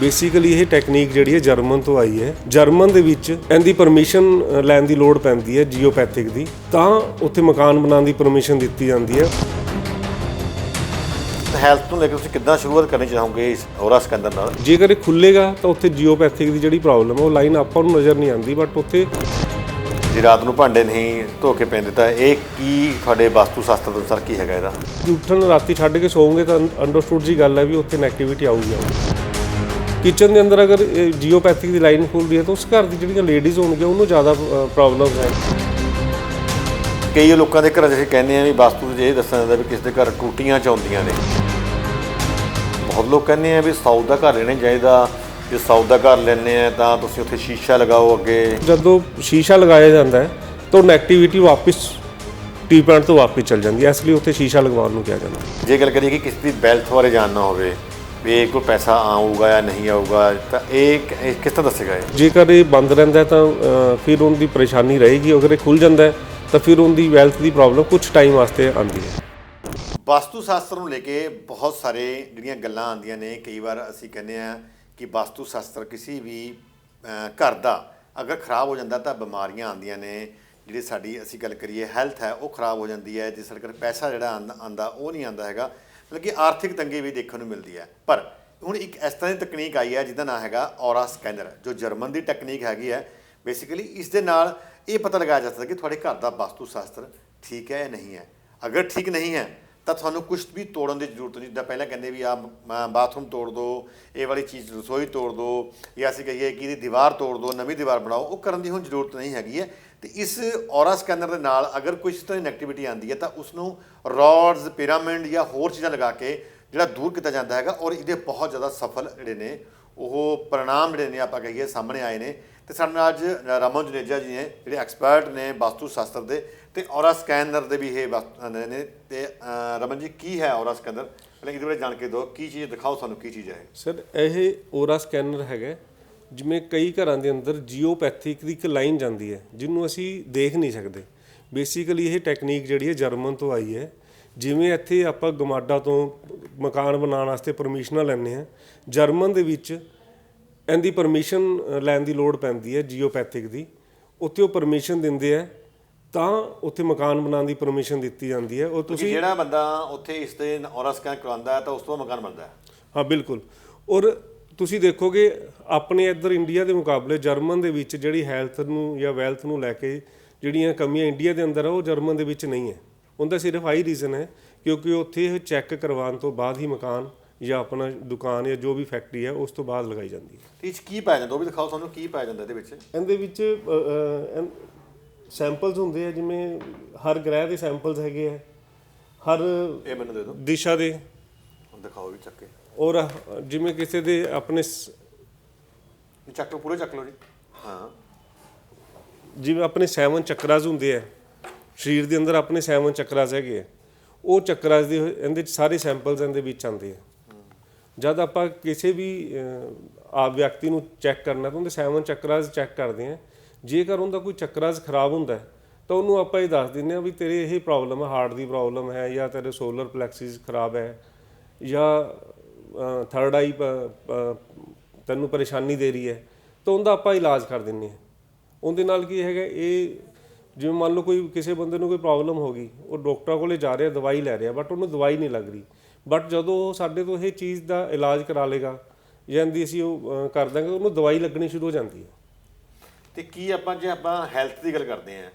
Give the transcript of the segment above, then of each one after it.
Basically ਇਹ technique ਜਿਹੜੀ ਹੈ ਜਰਮਨ ਤੋਂ ਆਈ ਹੈ। ਜਰਮਨ ਦੇ ਵਿੱਚ ਇਹਦੀ ਪਰਮਿਸ਼ਨ ਲੈਣ ਦੀ ਲੋੜ ਪੈਂਦੀ ਹੈ ਜੀਓਪੈਥਿਕ ਦੀ। ਤਾਂ ਉੱਥੇ ਮਕਾਨ ਬਣਾਉਣ ਦੀ ਪਰਮਿਸ਼ਨ ਦਿੱਤੀ ਜਾਂਦੀ ਹੈ। ਹੈਲਥ ਨੂੰ ਲੈ ਕੇ ਤੁਸੀਂ ਕਿੱਦਾਂ ਸ਼ੁਰੂਆਤ ਕਰਨੀ ਚਾਹੋਗੇ ਇਸ ਔਰਾ ਸਿਕੰਦਰ ਨਾਲ? ਜੇਕਰ ਇਹ ਖੁੱਲੇਗਾ ਤਾਂ ਉੱਥੇ ਜੀਓਪੈਥਿਕ ਦੀ ਜਿਹੜੀ ਪ੍ਰੋਬਲਮ ਹੈ ਉਹ ਲਾਈਨ ਆਪਾਂ ਨੂੰ ਨਜ਼ਰ ਨਹੀਂ ਆਉਂਦੀ ਬਟ ਉੱਥੇ ਜੇ ਰਾਤ ਨੂੰ ਭਾਂਡੇ ਨਹੀਂ ਧੋ ਕੇ ਪੈਂਦੇ ਤਾਂ ਇਹ ਕੀ ਤੁਹਾਡੇ ਵਾਸਤੂ ਸ਼ਾਸਤਰ ਦੇ ਅਨੁਸਾਰ ਕੀ ਹੈਗਾ ਇਹਦਾ? ਉੱਠਣ ਰਾਤੀ ਛੱਡ ਕੇ ਸੌਂਗੇ ਤਾਂ ਅੰਡਰਸਟੂਡ ਜੀ ਗੱਲ ਹੈ ਵੀ ਉੱਥੇ ਨੈਗੇਟਿਵਿਟੀ ਆਊਗੀ। ਕਿਚਨ ਦੇ ਅੰਦਰ ਅਗਰ ਜੀਓਪੈਥਿਕ ਦੀ ਲਾਈਨ ਖੁੱਲਦੀ ਹੈ ਤਾਂ ਉਸ ਘਰ ਦੀ ਜਿਹੜੀਆਂ ਲੇਡੀਜ਼ ਹੋਣਗੀਆਂ ਉਹਨੂੰ ਜ਼ਿਆਦਾ ਪ੍ਰੋਬਲਮ ਹੈ। ਕਈ ਲੋਕਾਂ ਦੇ ਘਰਾਂ 'ਚ ਅਸੀਂ ਕਹਿੰਦੇ ਆ ਵੀ ਵਾਸਤੂ 'ਚ ਇਹ ਦੱਸਿਆ ਜਾਂਦਾ ਵੀ ਕਿਸੇ ਦੇ ਘਰ ਟੂਟੀਆਂ ਚਾਉਂਦੀਆਂ ਨੇ। ਬਹੁਤ ਲੋਕ ਕਹਿੰਦੇ ਆ ਵੀ ਸਾਊਥ ਦਾ ਘਰ ਲੈਣਾ ਚਾਹੀਦਾ ਜੇ ਸਾਊਥ ਦਾ ਘਰ ਲੈਣੇ ਆ ਤਾਂ ਤੁਸੀਂ ਉੱਥੇ ਸ਼ੀਸ਼ਾ ਲਗਾਓ ਅੱਗੇ। ਜਦੋਂ ਸ਼ੀਸ਼ਾ ਲਗਾਇਆ ਜਾਂਦਾ ਹੈ ਤਾਂ ਨੈਗੇਟਿਵਿਟੀ ਵਾਪਸ ਟੀ ਪੁਆਇੰਟ ਤੋਂ ਵਾਪਸ ਚਲ ਜਾਂਦੀ ਹੈ ਇਸ ਲਈ ਉੱਥੇ ਸ਼ੀਸ਼ਾ ਲਗਵਾਉਣ ਨੂੰ ਕਿਹਾ ਜਾਂਦਾ ਜੇ ਗੱਲ ਕਰੀਏ ਕਿ ਕਿਸੇ ਦੀ ਵੈਲਥ ਬਾਰੇ ਜਾਣਨਾ ਹੋਵੇ ਵੀ ਇਹ ਕੋਈ ਪੈਸਾ ਆਊਗਾ ਜਾਂ ਨਹੀਂ ਆਊਗਾ ਤਾਂ ਇਹ ਕ- ਇਹ ਕਿਸ ਤਰ੍ਹਾਂ ਦੱਸੇਗਾ ਇਹ? ਜੇਕਰ ਇਹ ਬੰਦ ਰਹਿੰਦਾ ਹੈ ਤਾਂ ਅ, ਫਿਰ ਉਹਦੀ ਪਰੇਸ਼ਾਨੀ ਰਹੇਗੀ। ਅਗਰ ਇਹ ਖੁੱਲ ਜਾਂਦਾ ਹੈ ਤਾਂ ਫਿਰ ਉਹਦੀ ਵੈਲਥ ਦੀ ਪ੍ਰੋਬਲਮ ਕੁਝ ਟਾਈਮ ਵਾਸਤੇ ਆਉਂਦੀ ਹੈ। ਵਾਸਤੂ ਸ਼ਾਸਤਰ ਨੂੰ ਲੈ ਕੇ ਬਹੁਤ ਸਾਰੇ ਜਿਹੜੀਆਂ ਗੱਲਾਂ ਆਉਂਦੀਆਂ ਨੇ ਕਈ ਵਾਰ ਅਸੀਂ ਕਹਿੰਦੇ ਆ ਕਿ ਵਾਸਤੂ ਸ਼ਾਸਤਰ ਕਿਸੇ ਵੀ ਅਹ, ਘਰ ਦਾ ਅਗਰ ਖਰਾਬ ਹੋ ਜਾਂਦਾ ਤਾਂ ਬਿਮਾਰੀਆਂ ਆਉਂਦੀਆਂ ਨੇ। ਜਿਹੜੀ ਸਾਡੀ ਅਸੀਂ ਗੱਲ ਕਰੀਏ ਹੈਲਥ ਹੈ ਉਹ ਖਰਾਬ ਹੋ ਜਾਂਦੀ ਹੈ। ਜਿਸ ਕਰਕੇ ਪੈਸਾ ਜਿਹੜਾ ਆਂਦਾ ਉਹ ਨਹੀਂ ਆਂਦਾ ਹੈਗਾ। ਮਤਲਬ ਕਿ ਆਰਥਿਕ ਤੰਗੀ ਵੀ ਦੇਖਣ ਨੂੰ ਮਿਲਦੀ ਹੈ। ਪਰ ਹੁਣ ਇੱਕ ਇਸ ਤਰ੍ਹਾਂ ਦੀ ਤਕਨੀਕ ਆਈ ਹੈ ਜਿਹਦਾ ਨਾਮ ਹੈਗਾ ਔਰਾ ਸਕੈਨਰ ਜੋ ਜਰਮਨ ਦੀ ਟੈਕਨੀਕ ਹੈਗੀ ਹੈ। ਬੇਸਿਕਲੀ ਇਸ ਦੇ ਨਾਲ ਇਹ ਪਤਾ ਲਗਾਇਆ ਜਾ ਸਕਦਾ ਕਿ ਤੁਹਾਡੇ ਘਰ ਦਾ ਵਾਸਤੂ ਸ਼ਾਸਤਰ ਠੀਕ ਹੈ ਜਾਂ ਨਹੀਂ ਹੈ। ਅਗਰ ਠੀਕ ਨਹੀਂ ਹੈ, ਤਾਂ ਤੁਹਾਨੂੰ ਕੁਝ ਵੀ ਤੋੜਨ ਦੀ ਜ਼ਰੂਰਤ ਨਹੀਂ। ਜਿੱਦਾਂ ਪਹਿਲਾਂ ਕਹਿੰਦੇ ਵੀ ਆ ਬਾਥਰੂਮ ਤੋੜ ਦਿਓ ਇਹ ਵਾਲੀ ਚੀਜ਼ ਰਸੋਈ ਤੋੜ ਦਿਓ ਜਾਂ ਅਸੀਂ ਕਹੀਏ ਕਿ ਇਹਦੀ ਦੀਵਾਰ ਤੋੜ ਦਿਓ ਨਵੀਂ ਦੀਵਾਰ ਬਣਾਓ, ਉਹ ਕਰਨ ਦੀ ਹੁਣ ਜ਼ਰੂਰਤ ਨਹੀਂ ਹੈਗੀ ਹੈ। ਤੇ ਇਸ ਔਰਾ ਸਕੈਨਰ ਦੇ ਨਾਲ ਅਗਰ ਕੋਈ ਇਸ ਤਰ੍ਹਾਂ ਦੀ ਨੈਗੇਟਿਵਿਟੀ ਆਂਦੀ ਹੈ ਤਾਂ ਉਸ ਨੂੰ ਰੋਡਸ ਪਿਰਾਮਿਡ ਜਾਂ ਹੋਰ ਚੀਜ਼ਾਂ ਲਗਾ ਕੇ ਜਿਹੜਾ ਦੂਰ ਕੀਤਾ ਜਾਂਦਾ ਹੈਗਾ ਔਰ ਇਹਦੇ ਬਹੁਤ ਜ਼ਿਆਦਾ ਸਫਲ ਜਿਹੜੇ ਨੇ, ਉਹ ਪ੍ਰਣਾਮ ਜਿਹੜੇ ਨੇ ਆਪਾਂ ਕਹੀਏ ਸਾਹਮਣੇ ਆਏ ਨੇ। ਤੇ ਸਾਡੇ ਨਾਲ ਅੱਜ ਰਮਨ ਜੁਨੇਜਾ ਜੀ ਨੇ, ਜਿਹੜੇ ਐਕਸਪਰਟ ਨੇ ਵਾਸਤੂ ਸ਼ਾਸਤਰ ਦੇ ਤੇ ਔਰਾ ਸਕੈਨਰ ਦੇ ਵੀ ਇਹ ਨੇ ਤੇ ਰਮਨ ਜੀ ਕੀ ਹੈ ਔਰਾ ਸਕੈਨਰ? ਪਹਿਲਾਂ ਇਹਦੇ ਬਾਰੇ ਜਾਣ ਕੇ ਦਿਓ। ਕੀ ਚੀਜ਼ ਦਿਖਾਓ ਸਾਨੂੰ, ਕੀ ਚੀਜ਼ ਹੈ ਸਰ, ਇਹ ਔਰਾ ਸਕੈਨਰ ਹੈਗਾ। ਜਿਵੇਂ ਕਈ ਘਰਾਂ ਦੇ ਅੰਦਰ ਜੀਓਪੈਥਿਕ ਦੀ ਇੱਕ ਲਾਈਨ ਜਾਂਦੀ ਹੈ ਜਿਹਨੂੰ ਅਸੀਂ ਦੇਖ ਨਹੀਂ ਸਕਦੇ। ਬੇਸਿਕਲੀ ਇਹ ਟੈਕਨੀਕ ਜਿਹੜੀ ਹੈ ਜਰਮਨ ਤੋਂ ਆਈ ਹੈ। ਜਿਵੇਂ ਇੱਥੇ ਆਪਾਂ ਗਮਾਡਾ ਤੋਂ ਮਕਾਨ ਬਣਾਉਣ ਵਾਸਤੇ ਪਰਮਿਸ਼ਨਾਂ ਲੈਂਦੇ ਆ ਜਰਮਨ ਦੇ ਵਿੱਚ ਇਹਦੀ ਪਰਮਿਸ਼ਨ ਲੈਣ ਦੀ ਲੋੜ ਪੈਂਦੀ ਹੈ ਜੀਓਪੈਥਿਕ ਦੀ। ਉੱਥੇ ਉਹ ਪਰਮਿਸ਼ਨ ਦਿੰਦੇ ਆ ਤਾਂ ਉੱਥੇ ਮਕਾਨ ਬਣਾਉਣ ਦੀ ਪਰਮਿਸ਼ਨ ਦਿੱਤੀ ਜਾਂਦੀ ਹੈ। ਉਹ ਕਿ ਤੁਸੀਂ ਜਿਹੜਾ ਬੰਦਾ ਉੱਥੇ ਇਸ ਤੇ ਔਰਾ ਸਕੈਨ ਕਰਵਾਉਂਦਾ ਹੈ ਤਾਂ ਉਸ ਤੋਂ ਮਕਾਨ ਬਣਦਾ ਹੈ। ਹਾਂ ਬਿਲਕੁਲ। ਔਰ ਤੁਸੀਂ ਦੇਖੋਗੇ ਆਪਣੇ ਇੱਧਰ ਇੰਡੀਆ ਦੇ ਮੁਕਾਬਲੇ ਜਰਮਨ ਦੇ ਵਿੱਚ ਜਿਹੜੀ ਹੈਲਥ ਨੂੰ ਜਾਂ ਵੈਲਥ ਨੂੰ ਲੈ ਕੇ ਜਿਹੜੀਆਂ ਕਮੀਆਂ ਇੰਡੀਆ ਦੇ ਅੰਦਰ ਆ ਉਹ ਜਰਮਨ ਦੇ ਵਿੱਚ ਨਹੀਂ ਹੈ। ਉਹਦਾ ਸਿਰਫ ਆਹੀ ਰੀਜ਼ਨ ਹੈ ਕਿਉਂਕਿ ਉੱਥੇ ਇਹ ਚੈੱਕ ਕਰਵਾਉਣ ਤੋਂ ਬਾਅਦ ਹੀ ਮਕਾਨ ਜਾਂ ਆਪਣਾ ਦੁਕਾਨ ਜਾਂ ਜੋ ਵੀ ਫੈਕਟਰੀ ਹੈ ਉਸ ਤੋਂ ਬਾਅਦ ਲਗਾਈ ਜਾਂਦੀ ਹੈ। ਤੇ ਇਹ 'ਚ ਕੀ ਪਾਇਆ ਜਾਂਦਾ? ਉਹ ਵੀ ਦਿਖਾਓ ਸਾਨੂੰ ਕੀ ਪਾਇਆ ਜਾਂਦਾ ਇਹਦੇ ਵਿੱਚ। ਇਹਦੇ ਵਿੱਚ ਸੈਂਪਲਸ ਹੁੰਦੇ ਆ ਜਿਵੇਂ ਹਰ ਗ੍ਰਹਿ ਦੇ ਸੈਂਪਲਸ ਹੈਗੇ ਆ। ਹਰ ਇਹ ਮੈਨੂੰ ਦੇ ਦਿਓ। ਦਿਸ਼ਾ ਦੇ। ਦਿਖਾਓ ਵੀ ਚੱਕ ਔਰ ਜਿਵੇਂ ਕਿਸੇ ਦੇ ਆਪਣੇ ਸ- ਚੱਕ ਲਓ ਪੂਰੇ ਚੱਕ ਲਓ ਜੀ। ਹਾਂ। ਜਿਵੇਂ ਆਪਣੇ 7 ਚੱਕਰਾਸ ਹੁੰਦੇ ਆ ਸਰੀਰ ਦੇ ਅੰਦਰ ਆਪਣੇ 7 ਚੱਕਰਾਸ ਹੈਗੇ ਆ ਉਹ ਚੱਕਰਾਸ ਦੇ ਇਹਦੇ ਚ ਸਾਰੇ ਸੈਂਪਲਸ ਇਹਦੇ ਵਿੱਚ ਆਉਂਦੇ ਆ। ਜਦ ਆਪਾਂ ਕਿਸੇ ਵੀ ਅਹ, ਆਪ ਵਿਅਕਤੀ ਨੂੰ ਚੈੱਕ ਕਰਨਾ ਤਾਂ ਉਹਦੇ 7 ਚੱਕਰਾਸ ਚੈੱਕ ਕਰਦੇ ਆ। ਜੇਕਰ ਉਹਦਾ ਕੋਈ ਚੱਕਰਾਸ ਖਰਾਬ ਹੁੰਦਾ ਹੈ, ਤਾਂ ਉਹਨੂੰ ਆਪਾਂ ਇਹ ਦੱਸ ਦਿੰਦੇ ਆ ਵੀ ਤੇਰੇ ਇਹ ਪ੍ਰੋਬਲਮ ਹੈ ਹਾਰਟ ਦੀ ਪ੍ਰੋਬਲਮ ਹੈ ਜਾਂ ਤੇਰੇ ਸੋਲਰ ਪਲੈਕਸਿਸ ਖਰਾਬ ਹੈ ਜਾਂ ਥਰਡ ਆਈ ਤੈਨੂੰ ਪਰੇਸ਼ਾਨੀ ਦੇ ਰਹੀ ਹੈ, ਤਾਂ ਉਹਦਾ ਆਪਾਂ ਇਲਾਜ ਕਰ ਦਿੰਦੇ ਆ ਉਹਦੇ ਨਾਲ ਕੀ ਹੈਗਾ, ਇਹ ਜਿਵੇਂ ਮੰਨ ਲਓ ਕੋਈ ਕਿਸੇ ਬੰਦੇ ਨੂੰ ਕੋਈ ਪ੍ਰੋਬਲਮ ਹੋ ਗਈ, ਉਹ ਡਾਕਟਰਾਂ ਕੋਲੇ ਜਾ ਰਿਹਾ, ਦਵਾਈ ਲੈ ਰਿਹਾ ਬਟ ਉਹਨੂੰ ਦਵਾਈ ਨਹੀਂ ਲੱਗ ਰਹੀ। ਬਟ ਜਦੋਂ ਉਹ ਸਾਡੇ ਤੋਂ ਇਹ ਚੀਜ਼ ਦਾ ਇਲਾਜ ਕਰਾ ਲੇਗਾ ਜਾਂਦੀ ਅਸੀਂ ਉਹ ਕਰ ਦਾਂਗੇ ਉਹਨੂੰ ਦਵਾਈ ਲੱਗਣੀ ਸ਼ੁਰੂ ਹੋ ਜਾਂਦੀ ਹੈ। ਤੇ ਕੀ ਆਪਾਂ, ਜੇ ਆਪਾਂ ਹੈਲਥ ਦੀ ਗੱਲ ਕਰਦੇ ਆਂ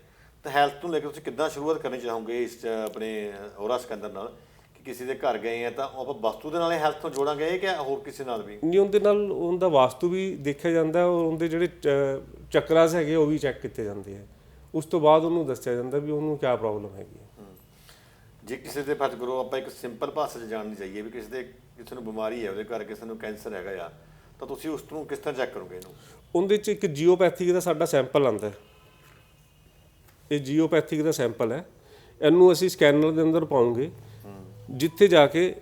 ਤਾਂ ਹੈਲਥ ਨੂੰ ਲੈ ਕੇ ਤੁਸੀਂ ਕਿੱਦਾਂ ਸ਼ੁਰੂਆਤ ਕਰਨੀ ਚਾਹੋਗੇ ਇਸ ਆਪਣੇ ਔਰਾ ਸਕੰਦਰ ਨਾਲ? ਕਿਸੇ ਦੇ ਘਰ ਗਏ ਆ ਤਾਂ ਉਹ ਆਪਾਂ ਵਸਤੂ ਦੇ ਨਾਲ ਹੈਲਥ ਨੂੰ ਜੋੜਾਂਗੇ ਕਿ ਹੋਰ ਕਿਸੇ ਨਾਲ ਵੀ? ਨਹੀਂ ਉਹਦੇ ਨਾਲ ਉਹਦਾ ਵਾਸਤੂ ਵੀ ਦੇਖਿਆ ਜਾਂਦਾ ਔਰ ਉਹਦੇ ਜਿਹੜੇ ਚੱਕਰਾਸ ਹੈਗੇ ਉਹ ਵੀ ਚੈੱਕ ਕੀਤੇ ਜਾਂਦੇ ਆ। ਉਸ ਤੋਂ ਬਾਅਦ ਉਹਨੂੰ ਦੱਸਿਆ ਜਾਂਦਾ ਵੀ ਉਹਨੂੰ ਕੀ ਪ੍ਰੋਬਲਮ ਹੈਗੀ ਹੈ। ਜੇ ਕਿਸੇ ਦੇ ਫਰਜ਼ ਕਰੋ ਆਪਾਂ ਇੱਕ ਸਿੰਪਲ ਭਾਸ਼ਾ 'ਚ ਜਾਣਨੀ ਚਾਹੀਏ ਵੀ ਕਿਸੇ ਦੇ ਕਿਸੇ ਨੂੰ ਬਿਮਾਰੀ ਹੈ ਉਹਦੇ ਘਰ ਕਿਸੇ ਨੂੰ ਕੈਂਸਰ ਹੈਗਾ ਆ ਤਾਂ ਤੁਸੀਂ ਉਸ ਨੂੰ ਕਿਸ ਤਰ੍ਹਾਂ ਚੈੱਕ ਕਰੋਗੇ ਇਹਨੂੰ? ਉਹਦੇ ਚ ਇੱਕ ਜੀਓਪੈਥਿਕ ਦਾ ਸਾਡਾ ਸੈਂਪਲ ਆਂਦਾ ਹੈ। ਇਹ ਜੀਓਪੈਥਿਕ ਦਾ ਸੈਂਪਲ ਹੈ। ਇਹਨੂੰ ਅਸੀਂ ਸਕੈਨਰ ਦੇ ਅੰਦਰ ਪਾਉਂਗੇ। ਜਿੱਥੇ ਜਾ ਕੇ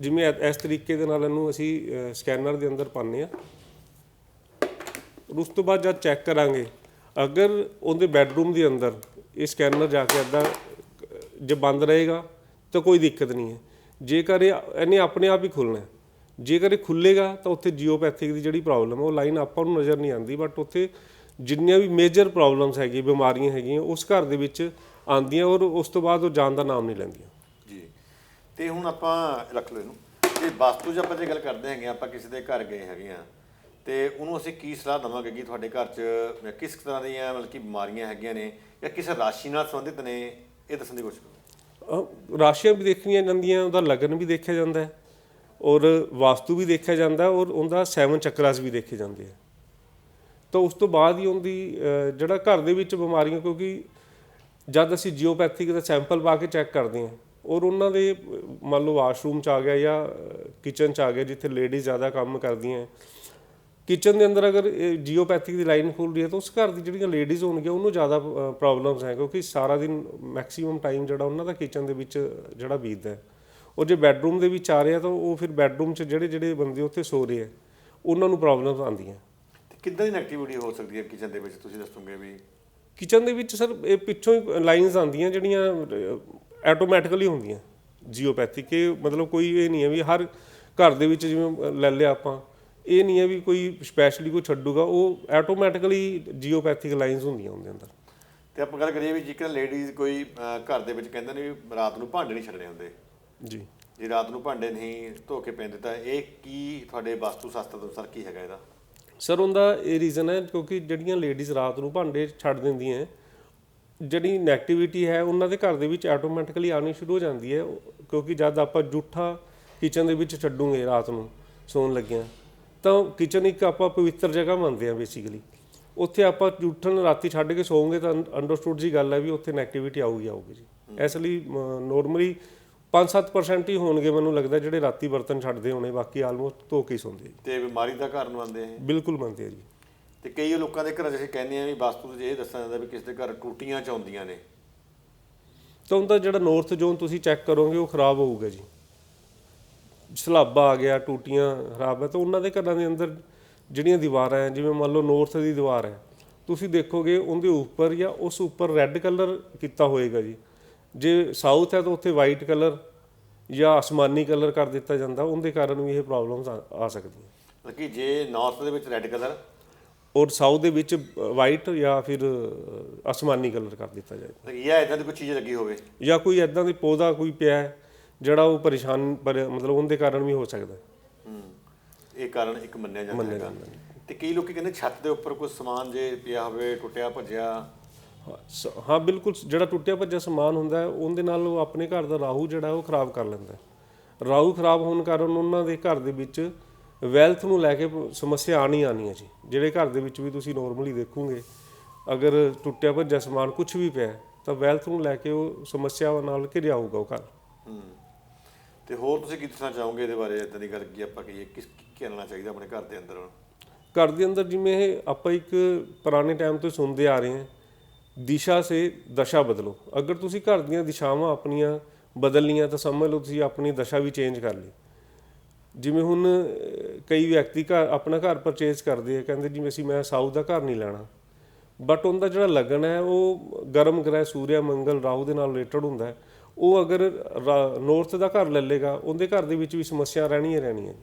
ਜਿਵੇਂ ਇ- ਇਸ ਤਰੀਕੇ ਦੇ ਨਾਲ ਇਹਨੂੰ ਅਸੀਂ ਸਕੈਨਰ ਦੇ ਅੰਦਰ ਪਾਉਂਦੇ ਆ ਉਸ ਤੋਂ ਬਾਅਦ ਜਦ ਚੈੱਕ ਕਰਾਂਗੇ, ਅਗਰ ਉਹਦੇ ਬੈੱਡਰੂਮ ਦੇ ਅੰਦਰ ਇਹ ਸਕੈਨਰ ਜਾ ਕੇ ਅੱਧਾ ਜੇ ਬੰਦ ਰਹੇਗਾ, ਤਾਂ ਕੋਈ ਦਿੱਕਤ ਨਹੀਂ ਹੈ। ਜੇਕਰ ਇਹ ਇਹਨੇ ਆਪਣੇ ਆਪ ਹੀ ਖੁੱਲਣਾ ਹੈ। ਜੇਕਰ ਇਹ ਖੁੱਲੇਗਾ ਤਾਂ ਉੱਥੇ ਜੀਓਪੈਥਿਕ ਦੀ ਜਿਹੜੀ ਪ੍ਰੋਬਲਮ ਹੈ, ਉਹ ਲਾਈਨ ਆਪਾਂ ਨੂੰ ਨਜ਼ਰ ਨਹੀਂ ਆਉਂਦੀ, ਬਟ ਉੱਥੇ ਜਿੰਨੀਆਂ ਵੀ ਮੇਜਰ ਪ੍ਰੋਬਲਮਸ ਹੈਗੀਆਂ, ਬਿਮਾਰੀਆਂ ਹੈਗੀਆਂ, ਉਸ ਘਰ ਦੇ ਵਿੱਚ ਆਉਂਦੀਆਂ ਔਰ ਉਸ ਤੋਂ ਬਾਅਦ ਉਹ ਜਾਣ ਦਾ ਨਾਮ ਨਹੀਂ ਲੈਂਦੀਆਂ। ਤੇ ਹੁਣ ਆਪਾਂ ਰੱਖ ਲਓ ਇਹਨੂੰ। ਤੇ ਵਾਸਤੂ 'ਚ ਆਪਾਂ ਜੇ ਗੱਲ ਕਰਦੇ ਹੈਗੇ ਆ, ਆਪਾਂ ਕਿਸੇ ਦੇ ਘਰ ਗਏ ਹੈਗੇ ਆ ਤੇ ਉਹਨੂੰ ਅਸੀਂ ਕੀ ਸਲਾਹ ਦਵਾਂਗੇ ਕਿ ਤੁਹਾਡੇ ਘਰ 'ਚ ਕਿਸ ਤਰ੍ਹਾਂ ਦੀਆਂ ਮਤਲਬ ਕਿ ਬਿਮਾਰੀਆਂ ਹੈਗੀਆਂ ਨੇ ਜਾਂ ਕਿਸ ਰਾਸ਼ੀ ਨਾਲ ਸੰਬੰਧਿਤ ਨੇ ਇਹ ਦੱਸਣ ਦੀ ਕੋਸ਼ਿਸ਼ ਕਰੋ। ਰਾਸ਼ੀਆਂ ਵੀ ਦੇਖਣੀਆਂ ਜਾਂਦੀਆਂ ਉਹਦਾ ਲਗਨ ਵੀ ਦੇਖਿਆ ਜਾਂਦਾ ਹੈ ਔਰ ਵਾਸਤੂ ਵੀ ਦੇਖਿਆ ਜਾਂਦਾ ਔਰ ਉਹਦਾ ਸੈਵਨ ਚੱਕਰਾਸ ਵੀ ਦੇਖੇ ਜਾਂਦੇ ਆ। ਤਾਂ ਉਸ ਤੋਂ ਬਾਅਦ ਹੀ ਉਹਦੀ ਜਿਹੜਾ ਘਰ ਦੇ ਵਿੱਚ ਬਿਮਾਰੀਆਂ ਕਿਉਂਕਿ ਜਦ ਅਸੀਂ ਜੀਓਪੈਥਿਕ ਦਾ ਸੈਂਪਲ ਪਾ ਕੇ ਚੈੱਕ ਕਰਦੇ ਹਾਂ ਔਰ ਉਹਨਾਂ ਦੇ ਮੰਨ ਲਓ ਵਾਸ਼ਰੂਮ ਚ ਆ ਗਿਆ ਜਾਂ ਕਿਚਨ ਚ ਆ ਗਿਆ ਜਿੱਥੇ ਲੇਡੀਜ਼ ਜ਼ਿਆਦਾ ਕੰਮ ਕਰਦੀਆਂ ਕਿਚਨ ਦੇ ਅੰਦਰ ਅਗਰ ਜੀਓਪੈਥਿਕ ਦੀ ਲਾਈਨ ਖੁੱਲ ਰਹੀ ਹੈ ਤਾਂ ਉਸ ਘਰ ਦੀ ਜਿਹੜੀਆਂ ਲੇਡੀਜ਼ ਹੋਣਗੀਆਂ ਉਹਨੂੰ ਜ਼ਿਆਦਾ ਪ੍ਰੋਬਲਮਸ ਹੈ ਕਿਉਂਕਿ ਸਾਰਾ ਦਿਨ ਮੈਕਸਿਮਮ ਟਾਈਮ ਜਿਹੜਾ ਉਹਨਾਂ ਦਾ ਕਿਚਨ ਦੇ ਵਿੱਚ ਜਿਹੜਾ ਬੀਤਦਾ ਹੈ। ਉਹ ਜੇ ਬੈੱਡਰੂਮ ਦੇ ਵਿੱਚ ਆ ਰਿਹਾ ਤਾਂ ਉਹ ਫਿਰ ਬੈੱਡਰੂਮ 'ਚ ਜਿਹੜੇ ਜਿਹੜੇ ਬੰਦੇ ਉੱਥੇ ਸੋ ਰਹੇ ਆ ਉਹਨਾਂ ਨੂੰ ਪ੍ਰੋਬਲਮਸ ਆਉਂਦੀਆਂ ਤੇ ਕਿੱਦਾਂ ਦੀ ਨੈਗੇਟਿਵਿਟੀ ਹੋ ਸਕਦੀ ਹੈ ਕਿਚਨ ਦੇ ਵਿੱਚ? ਤੁਸੀਂ ਦੱਸੋਗੇ ਵੀ। ਕਿਚਨ ਦੇ ਵਿੱਚ ਸਰ ਇਹ ਪਿੱਛੋਂ ਹੀ ਲਾਈਨਸ ਆਉਂਦੀਆਂ ਜਿਹੜੀਆਂ ਆਟੋਮੈਟਿਕਲੀ ਹੁੰਦੀਆਂ। ਜੀਓਪੈਥਿਕ ਇਹ ਮਤਲਬ ਕੋਈ ਇਹ ਨਹੀਂ ਹੈ ਵੀ ਹਰ ਘਰ ਦੇ ਵਿੱਚ ਜਿਵੇਂ ਲੈ ਲਿਆ ਆਪਾਂ ਇਹ ਨਹੀਂ ਹੈ ਵੀ ਕੋਈ ਸਪੈਸ਼ਲੀ ਕੋਈ ਛੱਡੂਗਾ ਉਹ ਆਟੋਮੈਟਿਕਲੀ ਜੀਓਪੈਥਿਕ ਲਾਈਨਸ ਹੁੰਦੀਆਂ ਉਹਦੇ ਅੰਦਰ। ਤੇ ਆਪਾਂ ਗੱਲ ਕਰੀਏ ਵੀ ਜੇਕਰ ਲੇਡੀਜ਼ ਕੋਈ ਘਰ ਦੇ ਵਿੱਚ ਕਹਿੰਦੇ ਨੇ ਵੀ ਰਾਤ ਨੂੰ ਭਾਂਡੇ ਨਹੀਂ ਛੱਡਣੇ ਹੁੰਦੇ। ਜੀ। ਜੇ ਰਾਤ ਨੂੰ ਭਾਂਡੇ ਨਹੀਂ ਧੋ ਕੇ ਪੈਂਦੇ ਤਾਂ ਇਹ ਕੀ ਤੁਹਾਡੇ ਵਾਸਤੂ ਸ਼ਾਸਤਰ ਅਨੁਸਾਰ ਕੀ ਹੈਗਾ ਇਹਦਾ? ਸਰ ਉਹਦਾ ਇਹ ਰੀਜ਼ਨ ਹੈ ਕਿਉਂਕਿ ਜਿਹੜੀਆਂ ਲੇਡੀਜ਼ ਰਾਤ ਨੂੰ ਭਾਂਡੇ ਛੱਡ ਦਿੰਦੀਆਂ ਜਿਹੜੀ ਨੈਗੇਟਿਵਿਟੀ ਹੈ ਉਹਨਾਂ ਦੇ ਘਰ ਦੇ ਵਿੱਚ ਆਟੋਮੈਟਿਕਲੀ ਆਉਣੀ ਸ਼ੁਰੂ ਹੋ ਜਾਂਦੀ ਹੈ ਕਿਉਂਕਿ ਜਦ ਆਪਾਂ ਜੂਠਾ ਕਿਚਨ ਦੇ ਵਿੱਚ ਛੱਡੂਗੇ ਰਾਤ ਨੂੰ ਸੌਣ ਲੱਗਿਆਂ ਤਾਂ ਕਿਚਨ ਇੱਕ ਆਪਾਂ ਪਵਿੱਤਰ ਜਗ੍ਹਾ ਮੰਨਦੇ ਆ ਬੇਸਿਕਲੀ ਉੱਥੇ ਆਪਾਂ ਜੂਠਨ ਰਾਤੀ ਛੱਡ ਕੇ ਸੌਂਗੇ ਤਾਂ ਅੰਡਰਸਟੂਡ ਜੀ ਗੱਲ ਹੈ ਵੀ ਉੱਥੇ ਨੈਗੇਟਿਵਿਟੀ ਆਊਗੀ ਆਊਗੀ ਜੀ। ਇਸ ਲਈ ਨੋਰਮਲੀ 5-7% ਹੀ ਹੋਣਗੇ ਮੈਨੂੰ ਲੱਗਦਾ ਜਿਹੜੇ ਰਾਤੀ ਬਰਤਨ ਛੱਡਦੇ ਹੋਣੇ ਬਾਕੀ ਆਲਮੋਸਟ ਧੋ ਕੇ ਹੀ ਸੌਂਦੇ ਆ। ਤੇ ਬਿਮਾਰੀ ਦਾ ਕਾਰਨ ਬਣਦੇ ਇਹ? ਬਿਲਕੁਲ ਮੰਨਦੇ ਆ ਜੀ। ਤੇ ਕਈ ਲੋਕਾਂ ਦੇ ਘਰਾਂ 'ਚ ਅਸੀਂ ਕਹਿੰਦੇ ਆ ਵੀ ਵਾਸਤੂ 'ਚ ਇਹ ਦੱਸਿਆ ਜਾਂਦਾ ਵੀ ਕਿਸੇ ਦੇ ਘਰ ਟੂਟੀਆਂ ਚ ਆਉਂਦੀਆਂ ਨੇ। ਤਾਂ ਉਹਦਾ ਜਿਹੜਾ ਨਾਰਥ ਜ਼ੋਨ ਤੁਸੀਂ ਚੈੱਕ ਕਰੋਗੇ ਉਹ ਖਰਾਬ ਹੋਊਗਾ ਜੀ। ਸਲਾਬਾ ਆ ਗਿਆ ਟੂਟੀਆਂ ਖਰਾਬ ਹੈ ਤਾਂ ਉਹਨਾਂ ਦੇ ਘਰਾਂ ਦੇ ਅੰਦਰ ਜਿਹੜੀਆਂ ਦੀਵਾਰਾਂ ਹੈ ਜਿਵੇਂ ਮੰਨ ਲਓ ਨਾਰਥ ਦੀ ਦੀਵਾਰ ਹੈ ਤੁਸੀਂ ਦੇਖੋਗੇ ਉਹਦੇ ਉੱਪਰ ਜਾਂ ਉਸ ਉੱਪਰ ਰੈੱਡ ਕਲਰ ਕੀਤਾ ਹੋਏਗਾ ਜੀ। ਜੇ ਸਾਊਥ ਹੈ ਤਾਂ ਉੱਥੇ ਵਾਈਟ ਕਲਰ ਜਾਂ ਅਸਮਾਨੀ ਕਲਰ ਕਰ ਦਿੱਤਾ ਜਾਂਦਾ ਉਹਦੇ ਕਾਰਨ ਵੀ ਇਹ ਪ੍ਰੋਬਲਮਸ ਆ ਸਕਦੀਆਂ। ਕਿ ਜੇ ਨਾਰਥ ਦੇ ਵਿੱਚ ਰੈੱਡ ਕਲਰ ਔਰ ਸਾਊਥ ਦੇ ਵਿੱਚ ਵਾਈਟ ਜਾਂ ਫਿਰ ਅਸਮਾਨੀ ਕਲਰ ਕਰ ਦਿੱਤਾ ਜਾਏ। ਜਾਂ ਇਦਾਂ ਦੀ ਕੋਈ ਚੀਜ਼ ਲੱਗੀ ਹੋਵੇ? ਜਾਂ ਕੋਈ ਐਦਾਂ ਦੀ ਪੌਦਾ ਕੋਈ ਪਿਆ ਹੈ ਜਿਹੜਾ ਉਹ ਪਰੇਸ਼ਾਨ ਪਰ ਮਤਲਬ ਉਹਦੇ ਕਾਰਨ ਵੀ ਹੋ ਸਕਦਾ ਹੈ। ਹੂੰ ਇਹ ਕਾਰਨ ਇੱਕ ਮੰਨਿਆ ਜਾਂਦਾ ਜਾਂਦਾ ਤੇ ਕਈ ਲੋਕੀ ਕਹਿੰਦੇ ਛੱਤ ਦੇ ਉੱਪਰ ਕੋਈ ਸਮਾਨ ਜੇ ਪਿਆ ਹੋਵੇ ਟੁੱਟਿਆ ਭੱਜਿਆ। ਹਾਂ, ਹਾਂ ਬਿਲਕੁਲ ਜਿਹੜਾ ਟੁੱਟਿਆ ਭੱਜਿਆ ਸਮਾਨ ਹੁੰਦਾ ਹੈ ਉਹਦੇ ਨਾਲ ਉਹ ਆਪਣੇ ਘਰ ਦਾ ਰਾਹੂ ਜਿਹੜਾ ਹੈ ਉਹ ਖਰਾਬ ਕਰ ਲੈਂਦਾ ਹੈ। ਰਾਹੂ ਖਰਾਬ ਹੋਣ ਕਾਰਨ ਉਹਨਾਂ ਦੇ ਘਰ ਦੇ ਵਿੱਚ ਵੈਲਥ ਨੂੰ ਲੈ ਕੇ ਸਮੱਸਿਆ ਆਣੀ ਆਣੀ ਹੈ ਜੀ। ਜਿਹੜੇ ਘਰ ਦੇ ਵਿੱਚ ਵੀ ਤੁਸੀਂ ਨਾਰਮਲੀ ਦੇਖੋਗੇ ਅਗਰ ਟੁੱਟਿਆ ਭੱਜਿਆ ਸਮਾਨ ਕੁਝ ਵੀ ਪਿਆ ਤਾਂ ਵੈਲਥ ਨੂੰ ਲੈ ਕੇ ਉਹ ਸਮੱਸਿਆਵਾਂ ਨਾਲ ਘਿਰਿਆ ਹੋਊਗਾ ਉਹ ਘਰ। ਤੇ ਹੋਰ ਤੁਸੀਂ ਕੀ ਦੱਸਣਾ ਚਾਹੋਗੇ ਇਹਦੇ ਬਾਰੇ? ਇਦਾਂ ਦੀ ਗੱਲ ਕੀ ਆਪਾਂ ਕਹੀਏ ਕਿਸ ਕੀ ਕਰਨਾ ਚਾਹੀਦਾ ਆਪਣੇ ਘਰ ਦੇ ਅੰਦਰ ਘਰ ਦੇ ਅੰਦਰ ਜਿਵੇਂ ਇਹ ਆਪਾਂ ਇੱਕ ਪੁਰਾਣੇ ਟਾਈਮ ਤੋਂ ਸੁਣਦੇ ਆ ਰਹੇ ਹਾਂ ਦਿਸ਼ਾ ਸੇ ਦਸ਼ਾ ਬਦਲੋ। ਅਗਰ ਤੁਸੀਂ ਘਰ ਦੀਆਂ ਦਿਸ਼ਾਵਾਂ ਆਪਣੀਆਂ ਬਦਲਣੀਆਂ ਤਾਂ ਸਮਝ ਲਓ ਤੁਸੀਂ ਆਪਣੀ ਦਸ਼ਾ ਵੀ ਚੇਂਜ ਕਰ ਲਈ। ਜਿਵੇਂ ਹੁਣ ਕਈ ਵਿਅਕਤੀ ਘਰ, ਆਪਣਾ ਘਰ ਪਰਚੇਸ ਕਰਦੇ ਆ, ਕਹਿੰਦੇ ਜਿਵੇਂ ਅਸੀਂ, ਮੈਂ ਸਾਊਥ ਦਾ ਘਰ ਨਹੀਂ ਲੈਣਾ। ਬਟ ਉਹਦਾ ਜਿਹੜਾ ਲਗਨ ਹੈ, ਉਹ ਗਰਮ ਗ੍ਰਹਿ, ਸੂਰਿਆ, ਮੰਗਲ, ਰਾਹੂ ਦੇ ਨਾਲ ਰਿਲੇਟਡ ਹੁੰਦਾ ਹੈ। ਉਹ ਅਗਰ ਨਾਰਥ ਦਾ ਘਰ ਲੈ ਲੇਗਾ ਉਹਦੇ ਘਰ ਦੇ ਵਿੱਚ ਵੀ ਸਮੱਸਿਆ ਰਹਿਣੀਆਂ ਹੀ ਰਹਿਣੀਆਂ